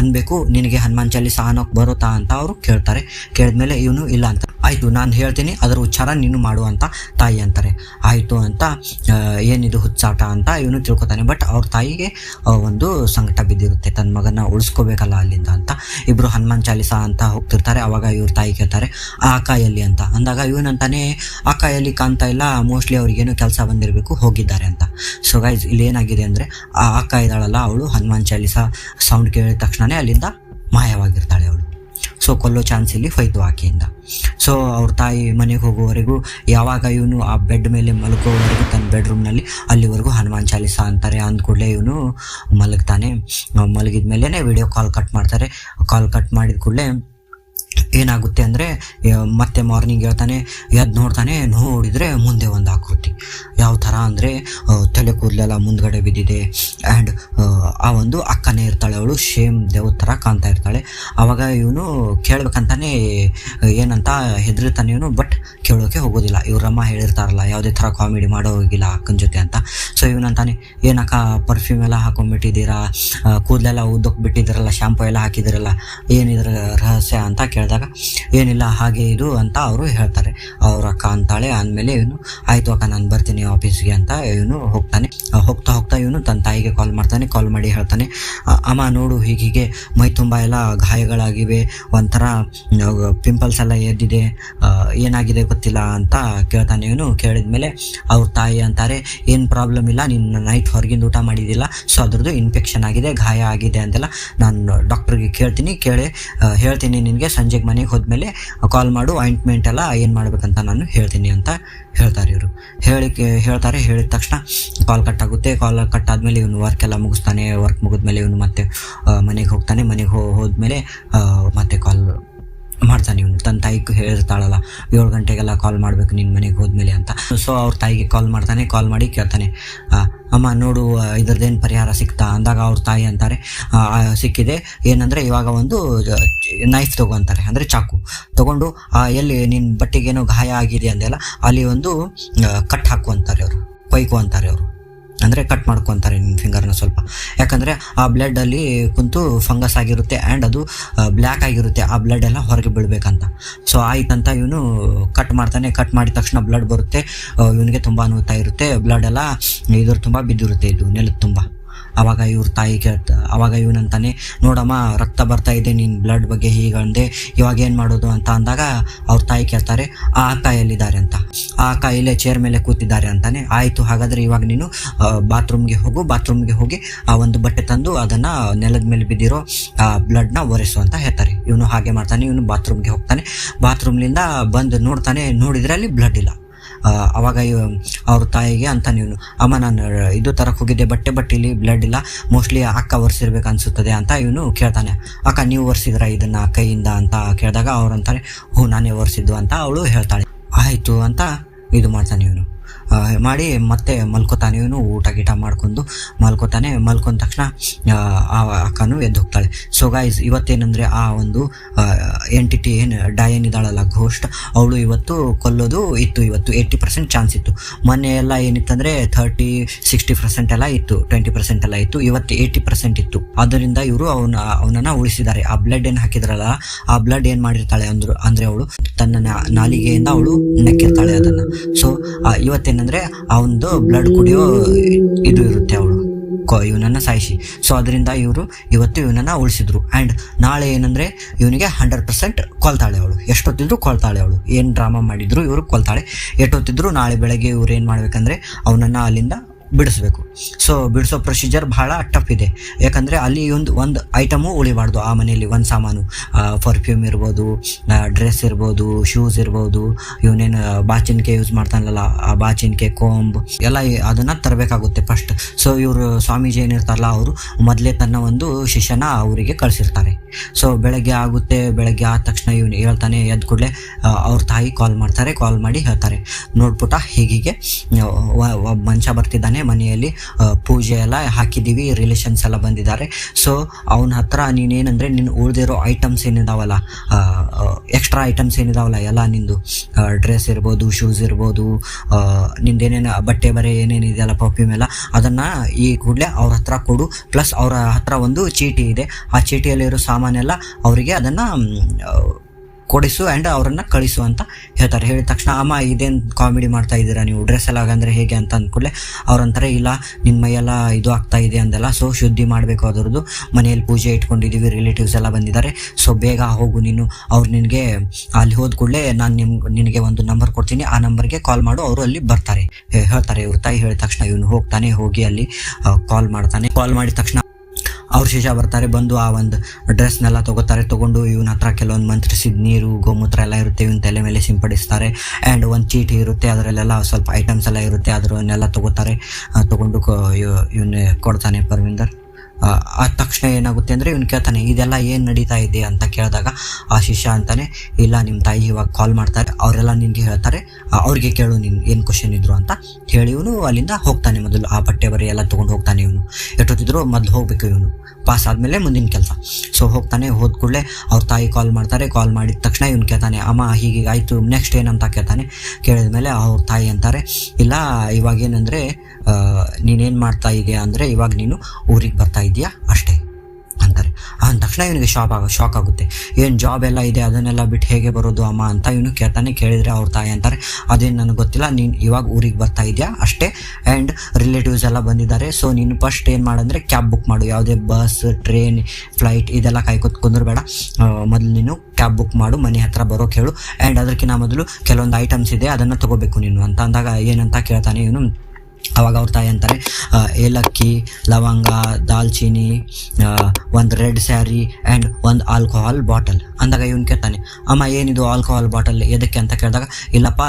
ಅನ್ಬೇಕು, ನಿನಗೆ ಹನುಮಾನ್ ಚಾಲೀಸ ಅನ್ನೋಕೆ ಬರುತ್ತಾ ಅಂತ ಅವರು ಕೇಳ್ತಾರೆ. ಕೇಳಿದ್ಮೇಲೆ ಇವನು ಇಲ್ಲ ಅಂತ, ಆಯಿತು, ನಾನು ಹೇಳ್ತೀನಿ, ಅದರ ಉಚ್ಚಾರ ನೀನು ಮಾಡು ಅಂತ ತಾಯಿ ಅಂತಾರೆ. ಆಯಿತು ಅಂತ ಏನಿದು ಹುಚ್ಚಾಟ ಅಂತ ಇವನು ತಿಳ್ಕೊತಾನೆ, ಬಟ್ ಅವ್ರ ತಾಯಿಗೆ ಒಂದು ಸಂಕಟ ಬಿದ್ದಿರುತ್ತೆ ತನ್ನ ಮಗನ ಉಳಿಸ್ಕೋಬೇಕಲ್ಲ ಅಲ್ಲಿಂದ ಅಂತ. ಇಬ್ಬರು ಹನುಮಾನ್ ಚಾಲಿಸ ಅಂತ ಹೋಗ್ತಿರ್ತಾರೆ. ಅವಾಗ ಇವ್ರ ತಾಯಿ ಕೇಳ್ತಾರೆ, ಆ ಅಕ್ಕ ಎಲ್ಲಿ ಅಂತ? ಅಂದಾಗ ಇವನಂತಾನೆ ಅಕ್ಕ ಎಲ್ಲಿ ಕಾಣ್ತಾ ಇಲ್ಲ ಮೋಸ್ಟ್ಲಿ ಅವ್ರಿಗೇನು ಕೆಲಸ ಬಂದಿರಬೇಕು, ಹೋಗಿದ್ದಾರೆ ಅಂತ. ಸೊ ಗೈಸ್ ಇಲ್ಲಿ ಏನಾಗಿದೆ ಅಂದರೆ, ಆ ಅಕ್ಕ ಇದ್ದಾಳಲ್ಲ, ಅವಳು ಹನುಮಾನ್ ಚಾಲಿಸ ಸೌಂಡ್ ಕೇಳಿದ ತಕ್ಷಣನೇ ಅಲ್ಲಿಂದ ಮಾಯವಾಗಿರ್ತಾಳೆ ಅವಳು. ಸೊ ಕೊಲ್ಲೋ ಚಾನ್ಸ್ ಇಲ್ಲಿ ಹೋಯ್ತು ಆಕೆಯಿಂದ. ಸೊ ಅವ್ರ ತಾಯಿ ಮನೆಗೆ ಹೋಗುವವರೆಗೂ ಯಾವಾಗ ಇವನು ಆ ಬೆಡ್ ಮೇಲೆ ಮಲಗೋವರೆಗೂ ತನ್ನ ಬೆಡ್ರೂಮ್ನಲ್ಲಿ ಅಲ್ಲಿವರೆಗೂ ಹನುಮಾನ್ ಚಾಲಿಸ ಅಂತಾರೆ. ಅಂದ್ಕೂಡಲೇ ಇವನು ಮಲಗ್ತಾನೆ. ಮಲಗಿದ ಮೇಲೇ ವಿಡಿಯೋ ಕಾಲ್ ಕಟ್ ಮಾಡ್ತಾರೆ. ಕಾಲ್ ಕಟ್ ಮಾಡಿದ ಕೂಡಲೇ ಏನಾಗುತ್ತೆ ಅಂದರೆ ಮತ್ತೆ ಮಾರ್ನಿಂಗ್ ಹೇಳ್ತಾನೆ ಎದ್ದು ನೋಡ್ತಾನೆ, ನೋಡಿದರೆ ಮುಂದೆ ಒಂದು ಆಕೃತಿ. ಯಾವ ಥರ ಅಂದರೆ ತಲೆ ಕೂದಲೆಲ್ಲ ಮುಂದ್ಗಡೆ ಬಿದ್ದಿದೆ ಆ್ಯಂಡ್ ಆ ಒಂದು ಅಕ್ಕನೇ ಇರ್ತಾಳೆ, ಅವಳು ಶೇಮ್ ದೇವ್ ಥರ ಕಾಣ್ತಾ ಇರ್ತಾಳೆ. ಅವಾಗ ಇವನು ಕೇಳಬೇಕಂತಾನೆ ಏನಂತ ಹೆದರ್ತಾನೆ ಇವನು ಬಟ್ ಕೇಳೋಕೆ ಹೋಗೋದಿಲ್ಲ. ಇವ್ರಮ್ಮ ಹೇಳಿರ್ತಾರಲ್ಲ, ಯಾವುದೇ ಥರ ಕಾಮಿಡಿ ಮಾಡೋ ಹೋಗಿಲ್ಲ ಅಕ್ಕನ ಜೊತೆ ಅಂತ. ಸೊ ಇವನಂತಾನೆ ಏನಕ್ಕ ಪರ್ಫ್ಯೂಮ್ ಎಲ್ಲ ಹಾಕೊಂಡ್ಬಿಟ್ಟಿದ್ದೀರಾ? ಕೂದಲೆಲ್ಲ ಉದ್ದಕ್ಕೆ ಬಿಟ್ಟಿದ್ದೀರಲ್ಲ ಶ್ಯಾಂಪು ಎಲ್ಲ ಹಾಕಿದ್ದೀರಲ್ಲ, ಏನಿದ್ರ ರಹಸ್ಯ ಅಂತ ಕೇಳಿದಾಗ, ಏನಿಲ್ಲ, ಹಾಗೆ ಇದು ಅಂತ ಅವರು ಹೇಳ್ತಾರೆ. ಅವ್ರ ಅಕ್ಕ ಅಂತಾಳೆ ಅಂದಮೇಲೆ ಇವನು, ಆಯಿತು ಅಕ್ಕ, ನಾನು ಬರ್ತೀನಿ ಆಫೀಸ್ಗೆ ಅಂತ ಇವನು ಹೋಗ್ತಾನೆ. ಹೋಗ್ತಾ ಹೋಗ್ತಾ ಇವನು ತನ್ನ ತಾಯಿಗೆ ಕಾಲ್ ಮಾಡ್ತಾನೆ ಕಾಲ್ ಮಾಡಿ ಹೇಳ್ತಾನೆ. ಅಮ್ಮ, ನೋಡು, ಹೀಗೆ ಮೈ ತುಂಬ ಎಲ್ಲ ಗಾಯಗಳಾಗಿವೆ, ಒಂಥರ ಪಿಂಪಲ್ಸ್ ಎಲ್ಲ ಎದ್ದಿದೆ ಏನಾಗಿದೆ ಗೊತ್ತಿಲ್ಲ ಅಂತ ಕೇಳ್ತಾನೆ ಇವನು. ಕೇಳಿದ್ಮೇಲೆ ಅವ್ರ ತಾಯಿ ಅಂತಾರೆ, ಏನು ಪ್ರಾಬ್ಲಮ್ ಇಲ್ಲ ನಿನ್ನ ನೈಟ್ ಹೊರಗಿಂದ ಊಟ ಮಾಡಿದ್ದಿಲ್ಲ ಸೊ ಅದ್ರದ್ದು ಇನ್ಫೆಕ್ಷನ್ ಆಗಿದೆ, ಗಾಯ ಆಗಿದೆ ಅಂತೆಲ್ಲ ನಾನು ಡಾಕ್ಟ್ರಿಗೆ ಕೇಳ್ತೀನಿ, ಕೇಳಿ ಹೇಳ್ತೀನಿ ನಿನಗೆ ಸಂಜೆಗೆ ಮನೆಗೆ ಹೋದ್ಮೇಲೆ ಕಾಲ್ ಮಾಡು ಆಯಿಂಟ್ಮೆಂಟ್ ಎಲ್ಲ ಏನು ಮಾಡಬೇಕಂತ ನಾನು ಹೇಳ್ತೀನಿ ಅಂತ ಹೇಳ್ತಾರೆ ಇವರು. ಹೇಳಿ ಹೇಳ್ತಾರೆ, ಹೇಳಿದ ತಕ್ಷಣ ಕಾಲ್ ಕಟ್ ಆಗುತ್ತೆ. ಕಾಲ್ ಕಟ್ ಆದಮೇಲೆ ಇವನು ವರ್ಕ್ ಎಲ್ಲ ಮುಗಿಸ್ತಾನೆ. ವರ್ಕ್ ಮುಗಿದ್ಮೇಲೆ ಇವನು ಮತ್ತೆ ಮನೆಗೆ ಹೋಗ್ತಾನೆ. ಮನೆಗೆ ಹೋದ್ಮೇಲೆ ಮತ್ತೆ ಕಾಲ್ ಮಾಡ್ತಾನೆ ಇವನು. ತನ್ನ ತಾಯಿಗೂ ಹೇಳಿರ್ತಾಳಲ್ಲ ಏಳು ಗಂಟೆಗೆಲ್ಲ ಕಾಲ್ ಮಾಡಬೇಕು ನಿನ್ನ ಮನೆಗೆ ಹೋದ್ಮೇಲೆ ಅಂತ. ಸೊ ಅವ್ರ ತಾಯಿಗೆ ಕಾಲ್ ಮಾಡ್ತಾನೆ. ಕಾಲ್ ಮಾಡಿ ಕೇಳ್ತಾನೆ. ಅಮ್ಮ ನೋಡು ಇದ್ರದ್ದೇನು ಪರಿಹಾರ ಸಿಕ್ತಾ? ಅಂದಾಗ ಅವ್ರ ತಾಯಿ ಅಂತಾರೆ "ಆ, ಆ, ಸಿಕ್ಕಿದೆ. ಏನಂದರೆ ಇವಾಗ ಒಂದು ನೈಫ್ ತಗೋ ಅಂತಾರೆ. ಅಂದರೆ ಚಾಕು. ತಗೊಂಡು ಎಲ್ಲಿ ನಿನ್ನ ಬಟ್ಟೆಗೇನೋ ಗಾಯ ಆಗಿದೆ ಅಂದೆಲ್ಲ ಅಲ್ಲಿ ಒಂದು ಕಟ್ ಹಾಕು ಅಂತಾರೆ ಅವರು. ಕೊಯ್ಕು ಅಂತಾರೆ ಅವರು. ಅಂದರೆ ಕಟ್ ಮಾಡ್ಕೊತಾರೆ ನಿನ್ನ ಫಿಂಗರ್ನ ಸ್ವಲ್ಪ. ಯಾಕಂದರೆ ಆ ಬ್ಲಡ್ಡಲ್ಲಿ ಕುಂತು ಫಂಗಸ್ ಆಗಿರುತ್ತೆ ಆ್ಯಂಡ್ ಅದು ಬ್ಲ್ಯಾಕ್ ಆಗಿರುತ್ತೆ. ಆ ಬ್ಲಡ್ ಎಲ್ಲ ಹೊರಗೆ ಬೀಳ್ಬೇಕಂತ. ಸೊ ಆಯ್ತಂತ ಇವನು ಕಟ್ ಮಾಡ್ತಾನೆ. ಕಟ್ ಮಾಡಿದ ತಕ್ಷಣ ಬ್ಲಡ್ ಬರುತ್ತೆ. ಇವನಿಗೆ ತುಂಬ ಅನುಭವ ಇರುತ್ತೆ. ಬ್ಲಡ್ ಎಲ್ಲ ಇದ್ರ ತುಂಬ ಬಿದ್ದಿರುತ್ತೆ. ಇದು ನೆಲದ ತುಂಬ. ಅವಾಗ ಇವ್ರ ತಾಯಿ ಕೇಳ್ತ, ಅವಾಗ ಇವನಂತಾನೆ ನೋಡಮ್ಮ, ರಕ್ತ ಬರ್ತಾ ಇದೆ ನಿನ್ನ ಬ್ಲಡ್ ಬಗ್ಗೆ ಹೀಗಂದೆ ಇವಾಗ ಏನು ಮಾಡೋದು ಅಂತ ಅಂದಾಗ ಅವ್ರ ತಾಯಿ ಕೇಳ್ತಾರೆ, ಆ ಅಕ್ಕ ಎಲ್ಲಿದ್ದಾರೆ ಅಂತ. ಆ ಅಕ್ಕ ಇಲ್ಲೇ ಚೇರ್ ಮೇಲೆ ಕೂತಿದ್ದಾರೆ ಅಂತಾನೆ, ಆಯಿತು, ಹಾಗಾದರೆ ಇವಾಗ ನೀನು ಬಾತ್ರೂಮ್ಗೆ ಹೋಗು ಬಾತ್ರೂಮ್ಗೆ ಹೋಗಿ ಆ ಒಂದು ಬಟ್ಟೆ ತಂದು ಅದನ್ನು ನೆಲದ ಮೇಲೆ ಬಿದ್ದಿರೋ ಆ ಬ್ಲಡ್ನ ಒರೆಸು ಅಂತ ಹೇಳ್ತಾರೆ. ಇವನು ಹಾಗೆ ಮಾಡ್ತಾನೆ, ಇವನು ಬಾತ್ರೂಮ್ಗೆ ಹೋಗ್ತಾನೆ. ಬಾತ್ರೂಮ್ಲಿಂದ ಬಂದು ನೋಡ್ತಾನೆ ನೋಡಿದರೆ ಅಲ್ಲಿ ಬ್ಲಡ್ ಇಲ್ಲ. ಅವಾಗ ಅವ್ರ ತಾಯಿಗೆ ಅಂತ ನೀನು, ಅಮ್ಮ, ನಾನು, ಇದು ತರಕ್ಕೆ ಹೋಗಿದ್ದೆ, ಬಟ್ಟೆ ಬಟ್ಟೆಲಿ ಬ್ಲಡ್ ಇಲ್ಲ ಮೋಸ್ಟ್ಲಿ ಅಕ್ಕ ಒರೆಸಿರ್ಬೇಕು ಅನ್ಸುತ್ತದೆ ಅಂತ ಇವನು ಕೇಳ್ತಾನೆ. ಅಕ್ಕ, ನೀವು ಒರೆಸಿದ್ರ ಇದನ್ನ ಕೈಯಿಂದ? ಅಂತ ಕೇಳಿದಾಗ ಅವ್ರು ಅಂತಾರೆ, ಹ್ಞೂ, ನಾನೇ ಒರೆಸಿದ್ದು ಅಂತ ಅವಳು ಹೇಳ್ತಾಳೆ. ಆಯಿತು ಅಂತ ಇದು ಮಾಡ್ತಾನೆ ಇವನು. ಮಾಡಿ ಮತ್ತೆ ಮಲ್ಕೋತಾನೆ. ಇವನು ಊಟ ಗೀಟ ಮಾಡ್ಕೊಂಡು ಮಲ್ಕೋತಾನೆ. ಮಲ್ಕೊಂಡ ತಕ್ಷಣ ಆ, ಅಕ್ಕನು ಎದ್ದು ಹೋಗ್ತಾಳೆ ಸೊ ಗೈಸ್ ಇವತ್ತೇನಂದ್ರೆ ಆ ಒಂದು ಎಂಟಿಟಿ ಏನು ಡಯನ್ ಇದ್ದಾಳಲ್ಲ ಘೋಸ್ಟ್ ಅವಳು ಇವತ್ತು ಕೊಲ್ಲೋದು ಇತ್ತು. ಇವತ್ತು ಏಯ್ಟಿ ಪರ್ಸೆಂಟ್ ಚಾನ್ಸ್ ಇತ್ತು. ಮೊನ್ನೆ ಎಲ್ಲ ಏನಿತ್ತಂದರೆ ಥರ್ಟಿ ಸಿಕ್ಸ್ಟಿ ಪರ್ಸೆಂಟ್ ಎಲ್ಲ ಇತ್ತು. ಟ್ವೆಂಟಿ ಪರ್ಸೆಂಟ್ ಎಲ್ಲ ಇತ್ತು. ಇವತ್ತು ಏಯ್ಟಿ ಪರ್ಸೆಂಟ್ ಇತ್ತು. ಅದರಿಂದ ಇವರು ಅವನ ಅವನನ್ನು ಉಳಿಸಿದ್ದಾರೆ. ಆ ಬ್ಲಡ್ ಏನು ಹಾಕಿದ್ರಲ್ಲ ಆ ಬ್ಲಡ್ ಏನು ಮಾಡಿರ್ತಾಳೆ ಅಂದ್ರು ಅಂದರೆ ಅವಳು ತನ್ನ ನಾಲಿಗೆಯಿಂದ ಅವಳು ನೆಕ್ಕಿರ್ತಾಳೆ ಅದನ್ನು. ಸೊ ಇವತ್ತೇನಂದ್ರೆ ಏನಂದ್ರೆ ಅವನದು ಬ್ಲಡ್ ಕುಡಿಯೋ ಇದು ಇರುತ್ತೆ ಅವಳು. ಇವನನ್ನ ಸಾಯಿಸಿ. ಸೊ ಅದರಿಂದ ಇವರು ಇವತ್ತು ಇವನನ್ನ ಉಳಿಸಿದ್ರು. ಆ್ಯಂಡ್ ನಾಳೆ ಏನಂದ್ರೆ ಇವನಿಗೆ ಹಂಡ್ರೆಡ್ ಪರ್ಸೆಂಟ್ ಕೊಲ್ತಾಳೆ ಅವಳು. ಎಷ್ಟೊತ್ತಿದ್ರು ಕೊಲ್ತಾಳೆ ಅವಳು. ಏನು ಡ್ರಾಮಾ ಮಾಡಿದ್ರು ಇವರು ಕೊಲ್ತಾಳೆ. ಎಷ್ಟೊತ್ತಿದ್ರು ನಾಳೆ ಬೆಳಗ್ಗೆ ಇವ್ರು ಏನು ಮಾಡ್ಬೇಕಂದ್ರೆ ಅವನನ್ನ ಅಲ್ಲಿಂದ ಬಿಡಿಸ್ಬೇಕು. ಸೊ ಬಿಡಿಸೋ ಪ್ರೊಸೀಜರ್ ಬಹಳ ಟಫ್ ಇದೆ. ಯಾಕಂದರೆ ಅಲ್ಲಿ ಒಂದು ಒಂದು ಐಟಮು ಉಳಿಬಾರ್ದು. ಆ ಮನೆಯಲ್ಲಿ ಒಂದು ಸಾಮಾನು ಪರ್ಫ್ಯೂಮ್ ಇರ್ಬೋದು ಡ್ರೆಸ್ ಇರ್ಬೋದು ಶೂಸ್ ಇರ್ಬೋದು ಇವನೇನು ಬಾಚಿನ್ಕೆ ಯೂಸ್ ಮಾಡ್ತಾನಲ್ಲ, ಆ ಬಾಚಿನ್ಕೆ ಕೋಂಬ್ ಎಲ್ಲ ಅದನ್ನು ತರಬೇಕಾಗುತ್ತೆ ಫಸ್ಟ್ ಸೊ ಇವರು ಸ್ವಾಮೀಜಿ ಏನಿರ್ತಾರಲ್ಲ ಅವರು ಮೊದಲೇ ತನ್ನ ಒಂದು ಶಿಷ್ಯನ ಅವರಿಗೆ ಕಳಿಸಿರ್ತಾರೆ. ಸೊ ಬೆಳಗ್ಗೆ ಆಗುತ್ತೆ, ಬೆಳಗ್ಗೆ ಆದ ತಕ್ಷಣ ಇವನು ಹೇಳ್ತಾನೆ, ಎದ್ದ ಕೂಡಲೇ ಅವ್ರ ತಾಯಿ ಕಾಲ್ ಮಾಡ್ತಾರೆ ಕಾಲ್ ಮಾಡಿ ಹೇಳ್ತಾರೆ. ನೋಡ್ಬಿಟ್ಟ ಹೀಗೀಗೆ ಒಬ್ಬ ಮನುಷ್ಯ ಬರ್ತಿದ್ದಾನೆ ಮನೆಯಲ್ಲಿ ಪೂಜೆ ಎಲ್ಲ ಹಾಕಿದ್ದೀವಿ ರಿಲೇಷನ್ಸ್ ಎಲ್ಲ ಬಂದಿದ್ದಾರೆ. ಸೊ ಅವನ ಹತ್ರ ನೀನೇನಂದ್ರೆ, ನೀನು ಉಳಿದಿರೋ ಐಟಮ್ಸ್ ಏನಿದಾವಲ್ಲ ಎಕ್ಸ್ಟ್ರಾ ಐಟಮ್ಸ್ ಏನಿದಾವಲ್ಲ, ಎಲ್ಲ ನಿಂದು ಡ್ರೆಸ್ ಇರ್ಬೋದು ಶೂಸ್ ಇರ್ಬೋದು ನಿಂದು ನಿಂದೇನೇನು ಬಟ್ಟೆ ಬರೆ ಏನೇನಿದೆಯಲ್ಲ ಪರ್ಫ್ಯೂಮ್ ಎಲ್ಲ, ಅದನ್ನು ಈ ಕೂಡಲೇ ಅವ್ರ ಹತ್ರ ಕೊಡು. ಪ್ಲಸ್ ಅವರ ಹತ್ರ ಒಂದು ಚೀಟಿ ಇದೆ. ಆ ಚೀಟಿಯಲ್ಲಿರೋ ಸಾಮಾನೆಲ್ಲ, ಅವರಿಗೆ ಅದನ್ನು ಕೊಡಿಸು ಆ್ಯಂಡ್ ಅವರನ್ನು ಕಳಿಸು ಅಂತ ಹೇಳ್ತಾರೆ. ಹೇಳಿದ ತಕ್ಷಣ, ಅಮ್ಮ, ಇದೇನು ಕಾಮಿಡಿ ಮಾಡ್ತಾ ಇದ್ದೀರಾ ನೀವು? ಡ್ರೆಸ್ ಎಲ್ಲ ಆಗಂದ್ರೆ ಹೇಗೆ? ಅಂತ ಅಂದ್ಕೂಡಲೇ ಅವ್ರಂತಾರೆ, ಇಲ್ಲ ನಿಮ್ಮ ಮೈಯೆಲ್ಲ ಇದು ಆಗ್ತಾ ಇದೆ ಅಂದೆಲ್ಲ ಸೊ ಶುದ್ಧಿ ಮಾಡಬೇಕು ಅದರದ್ದು. ಮನೆಯಲ್ಲಿ ಪೂಜೆ ಇಟ್ಕೊಂಡಿದ್ದೀವಿ ರಿಲೇಟಿವ್ಸ್ ಎಲ್ಲ ಬಂದಿದ್ದಾರೆ. ಸೊ ಬೇಗ ಹೋಗು ನೀನು. ಅವ್ರು ನಿನಗೆ ಅಲ್ಲಿ ಹೋದ ಕೂಡಲೇ ನಾನು ನಿಮ್ಗೆ ನಿನಗೆ ಒಂದು ನಂಬರ್ ಕೊಡ್ತೀನಿ. ಆ ನಂಬರ್ಗೆ ಕಾಲ್ ಮಾಡು. ಅವರು ಅಲ್ಲಿ ಬರ್ತಾರೆ. ಹೇಳ್ತಾರೆ ಇವ್ರ. ತಾಯಿ ಹೇಳಿದ ತಕ್ಷಣ, ಇವನು ಹೋಗ್ತಾನೆ, ಹೋಗಿ ಅಲ್ಲಿ ಕಾಲ್ ಮಾಡ್ತಾನೆ. ಕಾಲ್ ಮಾಡಿದ ತಕ್ಷಣ ಅವ್ರ ಶಿಷ್ಯ ಬರ್ತಾರೆ, ಬಂದು ಆ ಒಂದು ಡ್ರೆಸ್ನೆಲ್ಲ ತಗೋತಾರೆ. ತಗೊಂಡು ಇವನ ಹತ್ರ ಕೆಲವೊಂದು ಮಂತ್ರಿಸಿದ ನೀರು, ಗೋಮೂತ್ರ ಎಲ್ಲ ಇರುತ್ತೆ. ಇವನ ತಲೆ ಮೇಲೆ ಸಿಂಪಡಿಸ್ತಾರೆ. ಆ್ಯಂಡ್ ಒಂದು ಚೀಟಿ ಇರುತ್ತೆ. ಅದರಲ್ಲೆಲ್ಲ ಸ್ವಲ್ಪ ಐಟಮ್ಸ್ ಎಲ್ಲ ಇರುತ್ತೆ. ಅದರನ್ನೆಲ್ಲ ತಗೋತಾರೆ. ತೊಗೊಂಡು ಇವನ್ನೇ ಕೊಡ್ತಾನೆ ಪರ್ವಿಂದರ್. ಆದ ತಕ್ಷಣ ಏನಾಗುತ್ತೆ ಅಂದರೆ ಇವನು ಕೇಳ್ತಾನೆ ಇದೆಲ್ಲ ಏನು ನಡೀತಾ ಇದೆ? ಅಂತ ಕೇಳಿದಾಗ ಆ ಶಿಷ್ಯ ಅಂತಾನೆ ಇಲ್ಲ ನಿಮ್ಮ ತಾಯಿ ಇವಾಗ ಕಾಲ್ ಮಾಡ್ತಾರೆ ಅವರೆಲ್ಲ ನಿನಗೆ ಹೇಳ್ತಾರೆ ಆ, ಅವ್ರಿಗೆ ಕೇಳು ನಿನ್ ಏನು ಕ್ವಶನ್ ಇದ್ರು ಅಂತ ಹೇಳಿ ಇವನು ಅಲ್ಲಿಂದ ಹೋಗ್ತಾನೆ ಮೊದಲು. ಆ ಬಟ್ಟೆ ಬರೀ ಎಲ್ಲ ತೊಗೊಂಡು ಹೋಗ್ತಾನೆ ಇವನು. ಎಷ್ಟೊತ್ತಿದ್ರು ಮೊದಲು ಹೋಗ್ಬೇಕು ಇವನು. ಪಾಸ್ ಆದಮೇಲೆ ಮುಂದಿನ ಕೆಲಸ. ಸೊ ಹೋಗ್ತಾನೆ ಹೋದ ಕೂಡಲೇ ಅವ್ರ ತಾಯಿ ಕಾಲ್ ಮಾಡ್ತಾರೆ ಕಾಲ್ ಮಾಡಿದ ತಕ್ಷಣ ಇವನು ಕೇಳ್ತಾನೆ ಅಮ್ಮ ಹೀಗೆ ಆಯಿತು ನೆಕ್ಸ್ಟ್ ಏನಂತ ಕೇಳ್ತಾನೆ? ಕೇಳಿದ ಮೇಲೆ ಅವ್ರ ತಾಯಿ ಅಂತಾರೆ ಇಲ್ಲ ಇವಾಗ ಏನಂದರೆ ನೀನೇನು ಮಾಡ್ತಾ ಇದೆಯಾ ಅಂದರೆ ಇವಾಗ ನೀನು ಊರಿಗೆ ಬರ್ತಾ ಇದೆಯಾ? ಅಷ್ಟೇ. ಅಂತಾರೆ. ಅಂದ ತಕ್ಷಣ ಇವನಿಗೆ ಶಾಪ್ ಆಗ ಶಾಕ್ ಆಗುತ್ತೆ. ಏನು ಜಾಬ್ ಎಲ್ಲ ಇದೆ, ಅದನ್ನೆಲ್ಲ ಬಿಟ್ಟು ಹೇಗೆ ಬರೋದು ಅಮ್ಮ ಅಂತ ಇವನು ಕೇಳ್ತಾನೆ, ಕೇಳಿದರೆ ಅವ್ರ ತಾಯಿ ಅಂತಾರೆ, ಅದೇನು ನನಗೆ ಗೊತ್ತಿಲ್ಲ, ನೀನು ಇವಾಗ ಊರಿಗೆ ಬರ್ತಾ ಇದೆಯಾ? ಅಷ್ಟೇ. ಆ್ಯಂಡ್ ರಿಲೇಟಿವ್ಸ್ ಎಲ್ಲ ಬಂದಿದ್ದಾರೆ. ಸೊ ನೀನು ಫಸ್ಟ್ ಏನು ಮಾಡಂದರೆ ಕ್ಯಾಬ್ ಬುಕ್ ಮಾಡು. ಯಾವುದೇ ಬಸ್ ಟ್ರೈನ್ ಫ್ಲೈಟ್ ಇದೆಲ್ಲ ಕಾಯ್ಕೊತ್ ಕುಂದ್ರಬೇಡ ಮೊದಲು ನೀನು ಕ್ಯಾಬ್ ಬುಕ್ ಮಾಡು, ಮನೆ ಹತ್ರ ಬರೋಕೆ ಹೇಳು. ಆ್ಯಂಡ್ ಅದಕ್ಕಿಂತ ಮೊದಲು ಕೆಲವೊಂದು ಐಟಮ್ಸ್ ಇದೆ, ಅದನ್ನು ತಗೋಬೇಕು ನೀನು ಅಂತ ಅಂದಾಗ ಏನಂತ ಕೇಳ್ತಾನೆ ಇವನು. ಅವಾಗ ಅವ್ರ ತಾಯಿ ಅಂತಾರೆ ಏಲಕ್ಕಿ ಲವಂಗ ದಾಲ್ಚೀನಿ ಒಂದು ರೆಡ್ ಸ್ಯಾರಿ ಆ್ಯಂಡ್ ಒಂದು ಆಲ್ಕೋಹಾಲ್ ಬಾಟಲ್. ಅಂದಾಗ ಇವನು ಕೇಳ್ತಾನೆ ಅಮ್ಮ ಏನಿದು ಆಲ್ಕೋಹಾಲ್ ಬಾಟಲ್? ಎದಕ್ಕೆ? ಅಂತ ಕೇಳಿದಾಗ ಇಲ್ಲಪ್ಪ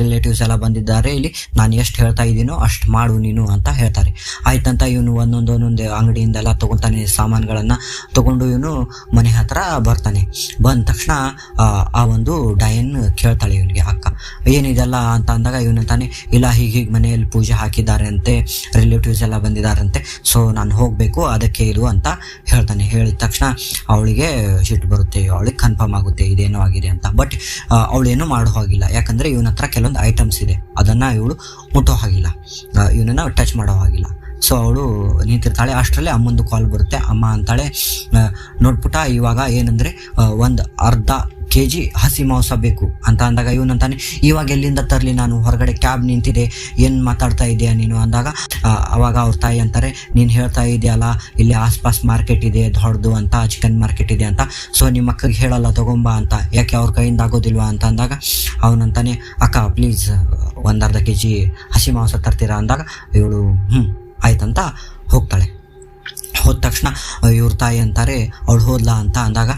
ರಿಲೇಟಿವ್ಸ್ ಎಲ್ಲ ಬಂದಿದ್ದಾರೆ ಇಲ್ಲಿ ನಾನು ಎಷ್ಟು ಹೇಳ್ತಾ ಇದ್ದೀನೋ ಅಷ್ಟು ಮಾಡು ನೀನು ಅಂತ ಹೇಳ್ತಾರೆ. ಆಯ್ತಂತ ಇವನು ಒಂದೊಂದು ಒಂದೊಂದು ಅಂಗಡಿಯಿಂದೆಲ್ಲ ತೊಗೊತಾನೆ ಸಾಮಾನುಗಳನ್ನು ತೊಗೊಂಡು ಇವನು ಮನೆ ಹತ್ರ ಬರ್ತಾನೆ. ಬಂದ ತಕ್ಷಣ ಆ, ಒಂದು ಡಯನ್ ಕೇಳ್ತಾಳೆ ಇವನಿಗೆ ಅಕ್ಕ ಏನಿದೆಲ್ಲ? ಅಂತ ಅಂದಾಗ ಇವನಂತಾನೆ ಇಲ್ಲ ಹೀಗೆ ಹೀಗೆ ಮನೆಯಲ್ಲಿ ಪೂಜೆ ಹಾಕಿದ್ದಾರೆ ಅಂತೆ ರಿಲೇಟಿವ್ಸ್ ಎಲ್ಲ ಬಂದಿದ್ದಾರಂತೆ ಸೊ ನಾನು ಹೋಗಬೇಕು, ಅದಕ್ಕೆ ಇದು ಅಂತ ಹೇಳ್ತಾನೆ. ಹೇಳಿದ ತಕ್ಷಣ ಅವಳಿಗೆ ಶಿಟ್ ಬರುತ್ತೆ, ಅವಳಿಗೆ ಕನ್ಫರ್ಮ್ ಆಗುತ್ತೆ, ಇದೇನೋ ಆಗಿದೆ ಅಂತ. ಬಟ್ ಅವಳೇನು ಮಾಡೋ ಹಾಗಿಲ್ಲ. ಯಾಕಂದರೆ ಇವನ ಹತ್ರ ಕೆಲವೊಂದು ಐಟಮ್ಸ್ ಇದೆ. ಅದನ್ನು ಇವಳು ಮುಟ್ಟೋ ಹಾಗಿಲ್ಲ. ಇವನನ್ನು ಟಚ್ ಮಾಡೋ ಹಾಗಿಲ್ಲ. ಸೊ ಅವಳು ನಿಂತಿರ್ತಾಳೆ. ಅಷ್ಟರಲ್ಲೇ ಅಮ್ಮಂದು ಕಾಲ್ ಬರುತ್ತೆ. ಅಮ್ಮ ಅಂತಾಳೆ ನೋಡ್ಬಿಟ್ಟ ಇವಾಗ ಏನಂದರೆ ಒಂದು ಅರ್ಧ ಕೆ ಜಿ ಹಸಿ ಮಾಂಸ ಬೇಕು ಅಂತ ಅಂದಾಗ ಇವನಂತಾನೆ ಇವಾಗ ಎಲ್ಲಿಂದ ತರಲಿ ನಾನು? ಹೊರಗಡೆ ಕ್ಯಾಬ್ ನಿಂತಿದೆ, ಏನು ಮಾತಾಡ್ತಾ ಇದೆಯಾ ನೀನು? ಅಂದಾಗ ಅವಾಗ ಅವ್ರ ತಾಯಿ ಅಂತಾರೆ, ನೀನು ಹೇಳ್ತಾ ಇದೆಯಲ್ಲ ಇಲ್ಲಿ ಆಸ್ಪಾಸ್ ಮಾರ್ಕೆಟ್ ಇದೆ, ದೊಡ್ಡದು ಅಂತ ಚಿಕನ್ ಮಾರ್ಕೆಟ್ ಇದೆ ಅಂತ. ಸೊ ನಿಮ್ಮ ಅಕ್ಕಗೆ ಹೇಳಲ್ಲ, ತಗೊಂಬಾ ಅಂತ. ಯಾಕೆ ಅವ್ರ ಕೈಯಿಂದ ಆಗೋದಿಲ್ವಾ? ಅಂತ ಅಂದಾಗ ಅವನಂತಾನೆ ಅಕ್ಕ ಪ್ಲೀಸ್ ಒಂದು ಅರ್ಧ ಕೆ ಜಿ ಹಸಿ ಮಾಂಸ ತರ್ತೀರಾ? ಅಂದಾಗ, ಇವಳು ಹ್ಞೂ ಆಯ್ತಂತ ಹೋಗ್ತಾಳೆ. ಹೋದ ತಕ್ಷಣ ಇವ್ರ ತಾಯಿ ಅಂತಾರೆ, ಅವಳು ಹೋದ್ಲ ಅಂತ ಅಂದಾಗ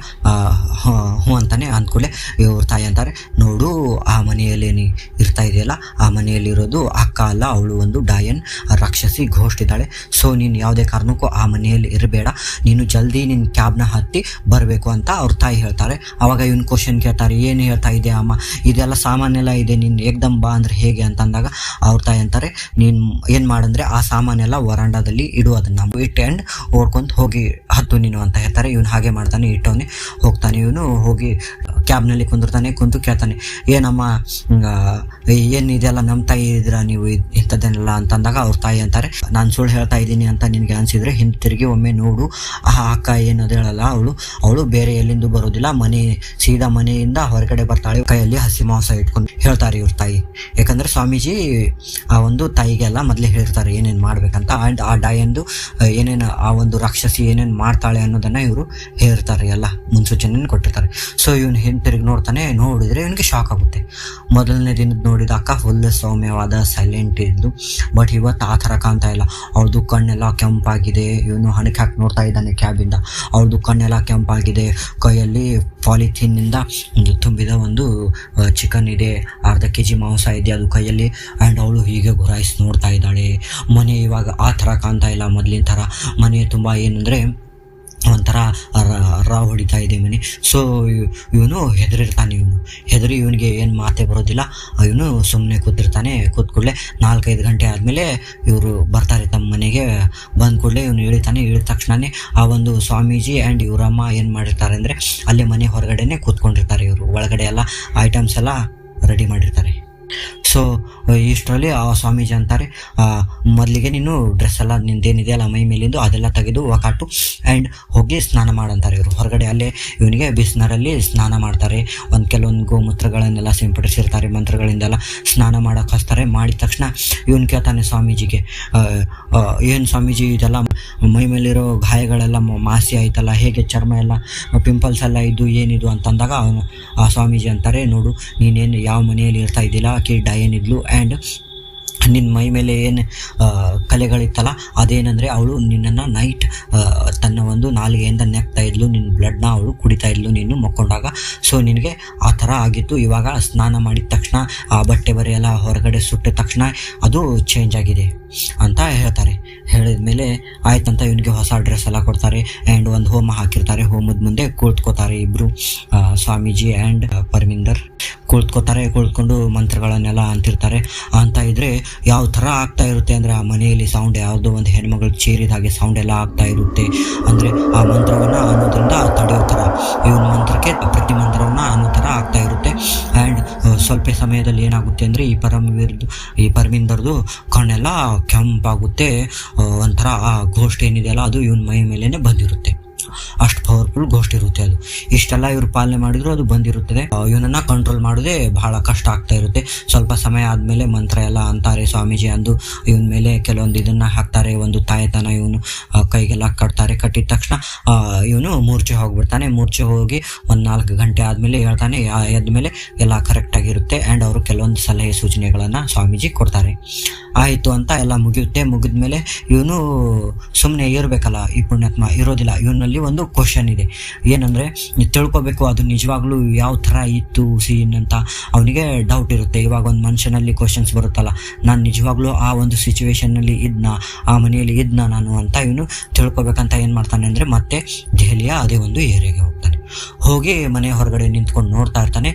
ಹ್ಞೂ ಅಂತಾನೆ ಅಂದ್ಕೊಳ್ಳೆ ಇವ್ರ ತಾಯಿ ಅಂತಾರೆ, ನೋಡು, ಆ ಮನೆಯಲ್ಲಿ ನೀ ಇರ್ತಾ ಇದೆಯಲ್ಲ, ಆ ಮನೆಯಲ್ಲಿರೋದು ಅಕ್ಕ ಅಲ್ಲ, ಅವಳು ಒಂದು ಡಾಯನ್ ರಾಕ್ಷಸಿ ಘೋಸ್ಟ್ ಇದ್ದಾಳೆ. ಸೊ, ನೀನು ಯಾವುದೇ ಕಾರಣಕ್ಕೂ ಆ ಮನೆಯಲ್ಲಿ ಇರಬೇಡ, ನೀನು ಜಲ್ದಿ ನಿನ್ನ ಕ್ಯಾಬ್ನ ಹತ್ತಿ ಬರಬೇಕು ಅಂತ ಅವ್ರ ತಾಯಿ ಹೇಳ್ತಾರೆ. ಆವಾಗ ಇವನು ಕ್ವಶನ್ ಕೇಳ್ತಾರೆ, ಏನು ಹೇಳ್ತಾ ಇದೆ ಅಮ್ಮ? ಇದೆಲ್ಲ ಸಾಮಾನೆಲ್ಲ ಇದೆ, ನೀನು ಏಕ್ದಮ್ ಬಾ ಅಂದ್ರೆ ಹೇಗೆ ಅಂತ ಅಂದಾಗ, ಅವ್ರ ತಾಯಿ ಅಂತಾರೆ, ನೀನು ಏನು ಮಾಡಂದ್ರೆ ಆ ಸಾಮಾನೆಲ್ಲ ವರಾಂಡದಲ್ಲಿ ಇಡು ಅದನ್ನ ಇಟ್ ಆ್ಯಂಡ್ ಓಡ್ಕೊಂತ ಹೋಗಿ ಹತ್ತು ನೀನು ಅಂತ ಹೇಳ್ತಾರೆ ಇವನು ಹಾಗೆ ಮಾಡ್ತಾನೆ, ಇಟ್ಟವನೆ ಹೋಗ್ತಾನೆ. ಇವನು ಹೋಗಿ ಕ್ಯಾಬ್ನಲ್ಲಿ ಕುಂದಿರ್ತಾನೆ, ಕುಂತು ಕೇಳ್ತಾನೆ, ಏನಮ್ಮ ಏನು ಇದೆಲ್ಲ ನಮ್ಮ ತಾಯಿ ಇದ್ರ ನೀವು ಇಂಥದ್ದನ್ನೆಲ್ಲ ಅಂತಂದಾಗ ಅವ್ರ ತಾಯಿ ಅಂತಾರೆ, ನಾನು ಸುಳ್ಳು ಹೇಳ್ತಾ ಇದ್ದೀನಿ ಅಂತ ನಿನಗೆ ಅನ್ಸಿದ್ರೆ ಹಿಂತಿರುಗಿ ಒಮ್ಮೆ ನೋಡು. ಆ ಅಕ್ಕ ಏನದು ಹೇಳಲ್ಲ, ಅವಳು ಅವಳು ಬೇರೆ ಎಲ್ಲಿಂದ ಬರೋದಿಲ್ಲ, ಮನೆ, ಸೀದಾ ಮನೆಯಿಂದ ಹೊರಗಡೆ ಬರ್ತಾಳೆ, ಕೈಯಲ್ಲಿ ಹಸಿ ಮಾಂಸ ಇಟ್ಕೊಂಡು ಹೇಳ್ತಾರೆ ಇವ್ರ ತಾಯಿ. ಯಾಕಂದ್ರೆ ಸ್ವಾಮೀಜಿ, ಆ, ಒಂದು ತಾಯಿಗೆಲ್ಲ ಮೊದಲೇ ಹೇಳ್ತಾರೆ ಏನೇನು ಮಾಡ್ಬೇಕಂತ ಆ್ಯಂಡ್ ಆ ಡಾಯಂದು ಏನೇನು ಆ ರಾಕ್ಷಸಿ ಏನೇನು ಮಾಡ್ತಾಳೆ ಅನ್ನೋದನ್ನ ಇವರು ಹೇಳ್ತಾರೆ, ಎಲ್ಲ ಮುನ್ಸೂಚನೆಯನ್ನು ಕೊಟ್ಟಿರ್ತಾರೆ. ಸೊ ಇವನು ಹಿಂತಿರುಗಿ ನೋಡ್ತಾನೆ, ನೋಡಿದರೆ ಇವನಿಗೆ ಶಾಕ್ ಆಗುತ್ತೆ. ಮೊದಲನೇ ದಿನದ ನೋಡಿದ ಅಕ್ಕ ಫುಲ್ ಸೌಮ್ಯವಾದ ಸೈಲೆಂಟ್ ಇದ್ದು ಬಟ್ ಇವತ್ತು ಆ ಥರ ಕಾಣ್ತಾ ಇಲ್ಲ. ಅವ್ರದ್ದು ಕಣ್ಣೆಲ್ಲ ಕೆಂಪಾಗಿದೆ, ಇವನು ಹಣಕ್ಕೆ ಹಾಕಿ ನೋಡ್ತಾ ಇದ್ದಾನೆ ಕ್ಯಾಬಿಂದ ಅವ್ರದ್ದು ಕಣ್ಣೆಲ್ಲ ಕೆಂಪಾಗಿದೆ, ಕೈಯಲ್ಲಿ ಪಾಲಿಥೀನಿಂದ ಒಂದು ತುಂಬಿದ ಒಂದು ಚಿಕನ್ ಇದೆ, ಅರ್ಧ ಕೆ ಜಿ ಮಾಂಸ ಇದೆ, ಅದು ಕೈಯಲ್ಲಿ. ಆ್ಯಂಡ್ ಅವಳು ಹೀಗೆ ಗುರಾಯಿಸಿ ನೋಡ್ತಾ ಇದ್ದಾಳೆ. ಮನೆ ಇವಾಗ ಆ ಥರ ಕಾಣ್ತಾ ಇಲ್ಲ ಮೊದಲಿನ ಥರ. ಮನೆ ತುಂಬ ಏನಂದರೆ ಒಂಥರ ರಾವ್ ಹೊಡಿತಾ ಇದೆ ಮನೆ. ಸೊ ಇವನು ಹೆದರಿರ್ತಾನೆ ಇವನು. ಹೆದರಿ ಇವನಿಗೆ ಏನು ಮಾತೆ ಬರೋದಿಲ್ಲ. ಇವನು ಸುಮ್ಮನೆ ಕೂತಿರ್ತಾನೆ. ಕೂತ್ ಕೂಡಲೇ ನಾಲ್ಕೈದು ಗಂಟೆ ಆದಮೇಲೆ ಇವರು ಬರ್ತಾರೆ ತಮ್ಮ ಮನೆಗೆ. ಬಂದ ಕೂಡಲೇ ಇವನು ಇಳಿತಾನೆ. ಇಳಿದ ತಕ್ಷಣನೇ ಆ ಒಂದು ಸ್ವಾಮೀಜಿ ಆ್ಯಂಡ್ ಇವರಮ್ಮ ಏನು ಮಾಡಿರ್ತಾರೆ ಅಂದರೆ ಅಲ್ಲೇ ಮನೆ ಹೊರಗಡೆನೇ ಕೂತ್ಕೊಂಡಿರ್ತಾರೆ ಇವರು. ಒಳಗಡೆ ಎಲ್ಲ ಐಟಮ್ಸ್ ಎಲ್ಲ ರೆಡಿ ಮಾಡಿರ್ತಾರೆ. ಸೊ ಇಷ್ಟರಲ್ಲಿ ಆ, ಸ್ವಾಮೀಜಿ ಅಂತಾರೆ ಮೊದಲಿಗೆ ನೀನು ಡ್ರೆಸ್ ಎಲ್ಲ ನಿಂದೇನಿದೆಯಲ್ಲ ಮೈ ಮೇಲಿಂದು ಅದೆಲ್ಲ ತೆಗೆದು ಒಕಾಟು ಆ್ಯಂಡ್ ಹೋಗಿ ಸ್ನಾನ ಮಾಡಂತಾರೆ ಇವರು. ಹೊರಗಡೆ ಅಲ್ಲೇ ಇವನಿಗೆ ಬಿಸಿನರಲ್ಲಿ ಸ್ನಾನ ಮಾಡ್ತಾರೆ. ಒಂದು ಕೆಲವೊಂದು ಗೋಮೂತ್ರಗಳನ್ನೆಲ್ಲ ಸಿಂಪಡಿಸಿರ್ತಾರೆ, ಮಂತ್ರಗಳಿಂದೆಲ್ಲ ಸ್ನಾನ ಮಾಡೋಕೆ ಹಚ್ತಾರೆ. ಮಾಡಿದ ತಕ್ಷಣ ಇವನು ಕೇಳ್ತಾನೆ ಸ್ವಾಮೀಜಿಗೆ ಏನು ಸ್ವಾಮೀಜಿ ಇದೆಲ್ಲ ಮೈ ಮೇಲಿರೋ ಗಾಯಗಳೆಲ್ಲ ಮಾಸಿ ಆಯ್ತಲ್ಲ, ಹೇಗೆ ಚರ್ಮ ಎಲ್ಲ, ಪಿಂಪಲ್ಸ್ ಎಲ್ಲ ಇದ್ದು ಏನಿದು ಅಂತಂದಾಗ ಅವನು, ಆ ಸ್ವಾಮೀಜಿ ಅಂತಾರೆ, ನೋಡು, ನೀನೇನು ಯಾವ ಮನೆಯಲ್ಲಿ ಇರ್ತಾ ಇದ್ದಿಲ್ಲ ಕಿಡ್ಡ ಏನಿದ್ಲು ಆ್ಯಂಡ್ ನಿನ್ನ ಮೈ ಮೇಲೆ ಏನು ಕಲೆಗಳಿತ್ತಲ್ಲ, ಅದೇನಂದರೆ ಅವಳು ನಿನ್ನನ್ನು ನೈಟ್ ತನ್ನ ಒಂದು ನಾಲಿಗೆಯಿಂದ ನೆಕ್ತಾ ಇದ್ಲು ನಿನ್ನ ಬ್ಲಡ್ನ ಅವಳು ಕುಡಿತಾ ಇದ್ಲು ನೀನು ಮಕ್ಕೊಂಡಾಗ. ಸೊ ನಿನಗೆ ಆ ಥರ ಆಗಿತ್ತು. ಇವಾಗ ಸ್ನಾನ ಮಾಡಿದ ತಕ್ಷಣ, ಆ ಬಟ್ಟೆ ಬರೆಯೆಲ್ಲ ಹೊರಗಡೆ ಸುಟ್ಟ ತಕ್ಷಣ ಅದು ಚೇಂಜ್ ಆಗಿದೆ. ಅಂತ ಹೇಳ್ತಾರೆ. ಹೇಳಿದ ಮೇಲೆ ಆಯ್ತಂತ ಇವನಿಗೆ ಹೊಸ ಡ್ರೆಸ್ ಎಲ್ಲ ಕೊಡ್ತಾರೆ ಆ್ಯಂಡ್ ಒಂದು ಹೋಮ ಹಾಕಿರ್ತಾರೆ. ಹೋಮದ ಮುಂದೆ ಕೂತ್ಕೋತಾರೆ ಇಬ್ಬರು ಸ್ವಾಮೀಜಿ ಆ್ಯಂಡ್ ಪರಮಿಂದರ್. ಕುಳಿತುಕೋತಾರೆ ಕುಳಿತುಕೊಂಡು ಮಂತ್ರಗಳನ್ನೆಲ್ಲ ಅಂತಿರ್ತಾರೆ. ಅಂತ ಇದ್ರೆ ಯಾವ ಥರ ಆಗ್ತಾ ಇರುತ್ತೆ ಅಂದರೆ ಆ ಮನೆಯಲ್ಲಿ ಸೌಂಡ್ ಯಾವುದೋ ಒಂದು ಹೆಣ್ಮಗಳು ಚೇರಿದ ಹಾಗೆ ಸೌಂಡ್ ಎಲ್ಲ ಆಗ್ತಾ ಇರುತ್ತೆ. ಅಂದರೆ ಆ ಮಂತ್ರವನ್ನು ಅನ್ನೋದ್ರಿಂದ ತಡೆಯೋ ಥರ, ಇವನ ಮಂತ್ರಕ್ಕೆ ಪ್ರತಿ ಮಂತ್ರವನ್ನು ಅನ್ನೋ ಥರ ಆಗ್ತಾ ಇರುತ್ತೆ. ಆ್ಯಂಡ್ ಸ್ವಲ್ಪ ಸಮಯದಲ್ಲಿ ಏನಾಗುತ್ತೆ ಅಂದರೆ ಈ ಪರಮವೀರ್ದು ಈ ಪರಮಿಂದರ್ದು ಕಣ್ಣೆಲ್ಲ ಕೆಂಪಾಗುತ್ತೆ ಒಂಥರ ಆ ಘೋಸ್ಟ್ ಏನಿದೆಯಲ್ಲ ಅದು ಇವನ್ ಮೈ ಮೇಲೇ ಬಂದಿರುತ್ತೆ. ಅಷ್ಟು ಪವರ್ಫುಲ್ ಗೋಸ್ಟ್ ಇರುತ್ತೆ ಅದು. ಇಷ್ಟೆಲ್ಲ ಇವ್ರು ಪಾಲನೆ ಮಾಡಿದ್ರು ಅದು ಬಂದಿರುತ್ತದೆ. ಇವನನ್ನ ಕಂಟ್ರೋಲ್ ಮಾಡೋದೇ ಬಹಳ ಕಷ್ಟ ಆಗ್ತಾ ಇರುತ್ತೆ. ಸ್ವಲ್ಪ ಸಮಯ ಆದಮೇಲೆ ಮಂತ್ರ ಎಲ್ಲ ಅಂತಾರೆ ಸ್ವಾಮೀಜಿ ಅಂದು. ಇವನ ಮೇಲೆ ಕೆಲವೊಂದು ಇದನ್ನ ಹಾಕ್ತಾರೆ. ಒಂದು ತಾಯತನ ಇವನು ಕೈಗೆಲ್ಲ ಕಟ್ತಾರೆ. ಕಟ್ಟಿದ ತಕ್ಷಣ ಇವನು ಮೂರ್ಛೆ ಹೋಗ್ಬಿಡ್ತಾನೆ. ಮೂರ್ಛೆ ಹೋಗಿ ಒಂದು ನಾಲ್ಕು ಗಂಟೆ ಆದಮೇಲೆ ಹೇಳ್ತಾನೆ ಎದ್ದ ಎಲ್ಲ ಕರೆಕ್ಟಾಗಿರುತ್ತೆ ಆ್ಯಂಡ್ ಅವರು ಕೆಲವೊಂದು ಸಲಹೆ ಸೂಚನೆಗಳನ್ನು ಸ್ವಾಮೀಜಿ ಕೊಡ್ತಾರೆ. ಆಯಿತು ಅಂತ ಎಲ್ಲ ಮುಗಿಯುತ್ತೆ. ಮುಗಿದ್ಮೇಲೆ ಇವನು ಸುಮ್ಮನೆ ಇರಬೇಕಲ್ಲ, ಈ ಪುಣ್ಯಾತ್ಮ ಇರೋದಿಲ್ಲ. ಇವನಲ್ಲಿ ಒಂದು ಕ್ವಶನ್ ಇದೆ. ಏನಂದರೆ, ತಿಳ್ಕೊಬೇಕು ಅದು ನಿಜವಾಗ್ಲೂ ಯಾವ ಥರ ಇತ್ತು ಸೀನ್ ಅಂತ ಅವನಿಗೆ ಡೌಟ್ ಇರುತ್ತೆ. ಇವಾಗ ಒಂದು ಮನುಷ್ಯನಲ್ಲಿ ಕ್ವಶನ್ಸ್ ಬರುತ್ತಲ್ಲ, ನಾನು ನಿಜವಾಗ್ಲೂ ಆ ಒಂದು ಸಿಚುವೇಶನ್ನಲ್ಲಿ ಇದ್ನ, ಆ ಮನೆಯಲ್ಲಿ ಇದ್ನ ನಾನು ಅಂತ ಇವನು ತಿಳ್ಕೊಬೇಕಂತ ಏನು ಮಾಡ್ತಾನೆ ಅಂದರೆ ಮತ್ತೆ ದೆಹಲಿಯ ಅದೇ ಒಂದು ಏರಿಯಾಗೆ ಹೋಗ್ತಾನೆ. ಹೋಗಿ ಮನೆ ಹೊರಗಡೆ ನಿಂತ್ಕೊಂಡು ನೋಡ್ತಾ ಇರ್ತಾನೆ.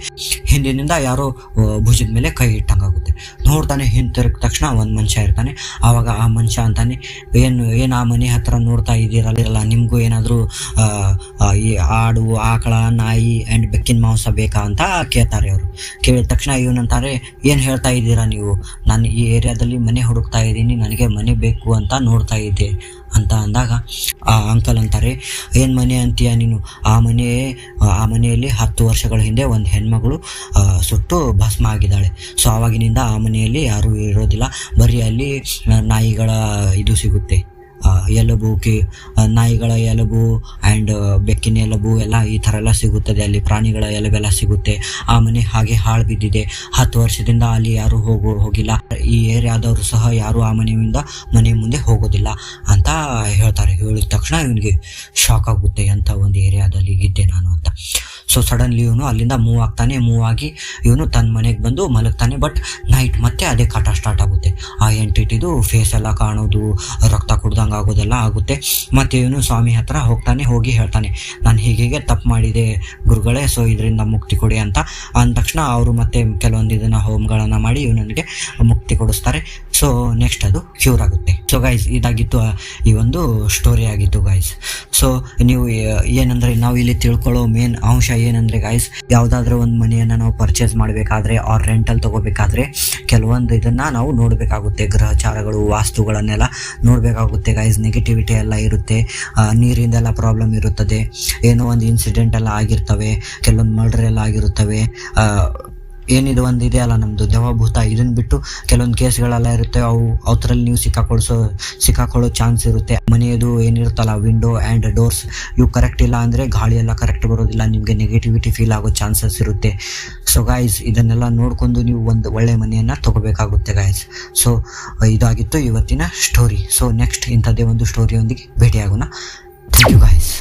ಹಿಂದಿನಿಂದ ಯಾರೋ ಭುಜದ ಮೇಲೆ ಕೈ ಇಟ್ಟಂಗಾಗುತ್ತೆ. ನೋಡ್ತಾನೆ, ಹಿಂತಿರುಗಿದ ತಕ್ಷಣ ಒಂದು ಮನುಷ್ಯ ಇರ್ತಾನೆ. ಆವಾಗ ಆ ಮನುಷ್ಯ ಅಂತಾನೆ, ಏನು ಏನು ಆ ಮನೆ ಹತ್ರ ನೋಡ್ತಾ ಇದ್ದೀರಲ್ಲ ನಿಮಗೂ ಏನಾದರೂ ಈ ಆಡು, ಆಕಳ, ನಾಯಿ ಆ್ಯಂಡ್ ಬೆಕ್ಕಿನ ಮಾಂಸ ಬೇಕಾ ಅಂತ ಕೇಳ್ತಾರೆ ಅವರು. ಕೇಳಿದ ತಕ್ಷಣ ಇವನಂತಾರೆ ಏನು ಹೇಳ್ತಾ ಇದ್ದೀರಾ ನೀವು? ನಾನು ಈ ಏರಿಯಾದಲ್ಲಿ ಮನೆ ಹುಡುಕ್ತಾ ಇದ್ದೀನಿ, ನನಗೆ ಮನೆ ಬೇಕು ಅಂತ ನೋಡ್ತಾ ಇದ್ದೆ. ಅಂತ ಅಂದಾಗ, ಆ ಅಂಕಲ್ ಅಂತಾರೆ, ಏನು ಮನೆ ಅಂತೀಯ ನೀನು? ಆ ಮನೆ, ಆ ಮನೆಯಲ್ಲಿ ಹತ್ತು ವರ್ಷಗಳ ಹಿಂದೆ ಒಂದು ಹೆಣ್ಮಗಳು ಸುಟ್ಟು ಭಸ್ಮ ಆಗಿದ್ದಾಳೆ. ಸೊ, ಆವಾಗಿನಿಂದ ಆ ಮನೆಯಲ್ಲಿ ಯಾರೂ ಇರೋದಿಲ್ಲ. ಬರೀ ಅಲ್ಲಿ ನಾಯಿಗಳ ಇದು ಸಿಗುತ್ತೆ. ಎಲುಬು ಕಿ ನಾಯಿಗಳ ಎಲುಬು ಆ್ಯಂಡ್ ಬೆಕ್ಕಿನ ಎಲುಬು ಎಲ್ಲ ಈ ಥರ ಎಲ್ಲ ಸಿಗುತ್ತದೆ. ಅಲ್ಲಿ ಪ್ರಾಣಿಗಳ ಎಲುಬೆಲ್ಲ ಸಿಗುತ್ತೆ. ಆ ಮನೆ ಹಾಗೆ ಹಾಳು ಬಿದ್ದಿದೆ. ಹತ್ತು ವರ್ಷದಿಂದ ಅಲ್ಲಿ ಯಾರು ಹೋಗೋ, ಹೋಗಿಲ್ಲ. ಈ ಏರಿಯಾದವರು ಸಹ ಯಾರು ಆ ಮನೆಯಿಂದ ಮನೆ ಮುಂದೆ ಹೋಗೋದಿಲ್ಲ ಅಂತ ಹೇಳ್ತಾರೆ. ಹೇಳಿದ ತಕ್ಷಣ ಇವನಿಗೆ ಶಾಕ್ ಆಗುತ್ತೆ. ಅಂತ ಒಂದು ಏರಿಯಾದಲ್ಲಿ ಇದ್ದೆ ನಾನು ಅಂತ. ಸೊ ಸಡನ್ಲಿ ಇವನು ಅಲ್ಲಿಂದ ಮೂವ್ ಆಗ್ತಾನೆ ಮೂವ್ ಆಗಿ ಇವನು ತನ್ನ ಮನೆಗೆ ಬಂದು ಮಲಗ್ತಾನೆ. ಬಟ್ ನೈಟ್ ಮತ್ತೆ ಅದೇ ಕಾಟ ಸ್ಟಾರ್ಟ್ ಆಗುತ್ತೆ. ಆ ಎಂಟಿಟಿದು ಫೇಸ್ ಎಲ್ಲ ಕಾಣೋದು, ರಕ್ತ ಕುಡ್ದಂಗೆ ಆಗೋದೆಲ್ಲ ಆಗುತ್ತೆ. ಮತ್ತೆ ಇವನು ಸ್ವಾಮಿ ಹತ್ರ ಹೋಗ್ತಾನೆ, ಹೋಗಿ ಹೇಳ್ತಾನೆ, ನಾನು ಹೀಗೆ ತಪ್ಪು ಮಾಡಿದೆ ಗುರುಗಳೇ ಸೊ ಇದರಿಂದ ಮುಕ್ತಿ ಕೊಡಿ ಅಂತ. ಅಂದ ತಕ್ಷಣ ಅವರು ಮತ್ತೆ ಕೆಲವೊಂದು ಇದನ್ನು ಹೋಮ್ಗಳನ್ನು ಮಾಡಿ ಇವನಿಗೆ ಮುಕ್ತಿ ಕೊಡಿಸ್ತಾರೆ. ಸೊ ನೆಕ್ಸ್ಟ್ ಅದು ಕ್ಯೂರ್ ಆಗುತ್ತೆ. ಸೊ ಗೈಸ್ ಇದಾಗಿತ್ತು ಈ ಒಂದು ಸ್ಟೋರಿ ಆಗಿತ್ತು ಗೈಸ್ ಸೊ ನೀವು ಏನಂದ್ರೆ ನಾವು ಇಲ್ಲಿ ತಿಳ್ಕೊಳ್ಳೋ ಮೇನ್ ಅಂಶ ಏನಂದ್ರೆ ಗೈಸ್ ಯಾವ್ದಾದ್ರು ಒಂದು ಮನೆಯನ್ನ ನಾವು ಪರ್ಚೇಸ್ ಮಾಡಬೇಕಾದ್ರೆ ಆರ್ ರೆಂಟಲ್ಲಿ ತಗೋಬೇಕಾದ್ರೆ ಕೆಲವೊಂದು ಇದನ್ನ ನಾವು ನೋಡಬೇಕಾಗುತ್ತೆ. ಗ್ರಹಚಾರಗಳು, ವಾಸ್ತುಗಳನ್ನೆಲ್ಲ ನೋಡಬೇಕಾಗುತ್ತೆ ಗೈಸ್ ನೆಗೆಟಿವಿಟಿ ಎಲ್ಲ ಇರುತ್ತೆ ನೀರಿಂದೆಲ್ಲ ಪ್ರಾಬ್ಲಮ್ ಇರುತ್ತದೆ. ಏನೋ ಒಂದು ಇನ್ಸಿಡೆಂಟ್ ಎಲ್ಲ ಆಗಿರ್ತವೆ, ಕೆಲವೊಂದು ಮರ್ಡರ್ ಎಲ್ಲ ಆಗಿರುತ್ತವೆ ಏನಿದು ಒಂದು ಇದೆ ಅಲ್ಲ ನಮ್ಮದು ದೇವಭೂತ ಇದನ್ನ ಬಿಟ್ಟು ಕೆಲವೊಂದು ಕೇಸ್ಗಳೆಲ್ಲ ಇರುತ್ತೆ. ಅವು ಅವತ್ರಲ್ಲಿ ನೀವು ಸಿಕ್ಕಾಕೊಳ್ಸೋ, ಸಿಕ್ಕಾಕೊಳ್ಳೋ ಚಾನ್ಸ್ ಇರುತ್ತೆ. ಮನೆಯದು ಏನಿರುತ್ತಲ್ಲ ವಿಂಡೋ ಆ್ಯಂಡ್ ಡೋರ್ಸ್ ಇವು ಕರೆಕ್ಟ್ ಇಲ್ಲ ಅಂದರೆ ಗಾಳಿ ಎಲ್ಲ ಕರೆಕ್ಟ್ ಬರೋದಿಲ್ಲ. ನಿಮಗೆ ನೆಗೆಟಿವಿಟಿ ಫೀಲ್ ಆಗೋ ಚಾನ್ಸಸ್ ಇರುತ್ತೆ. ಸೊ ಗಾಯ್ಸ್ ಇದನ್ನೆಲ್ಲ ನೋಡ್ಕೊಂಡು ನೀವು ಒಂದು ಒಳ್ಳೆ ಮನೆಯನ್ನು ತೊಗೋಬೇಕಾಗುತ್ತೆ ಗಾಯ್ಸ್ ಸೊ ಇದಾಗಿತ್ತು ಇವತ್ತಿನ ಸ್ಟೋರಿ ಸೊ ನೆಕ್ಸ್ಟ್ ಇಂಥದ್ದೇ ಒಂದು ಸ್ಟೋರಿಯೊಂದಿಗೆ ಭೇಟಿಯಾಗೋಣ. Thank you guys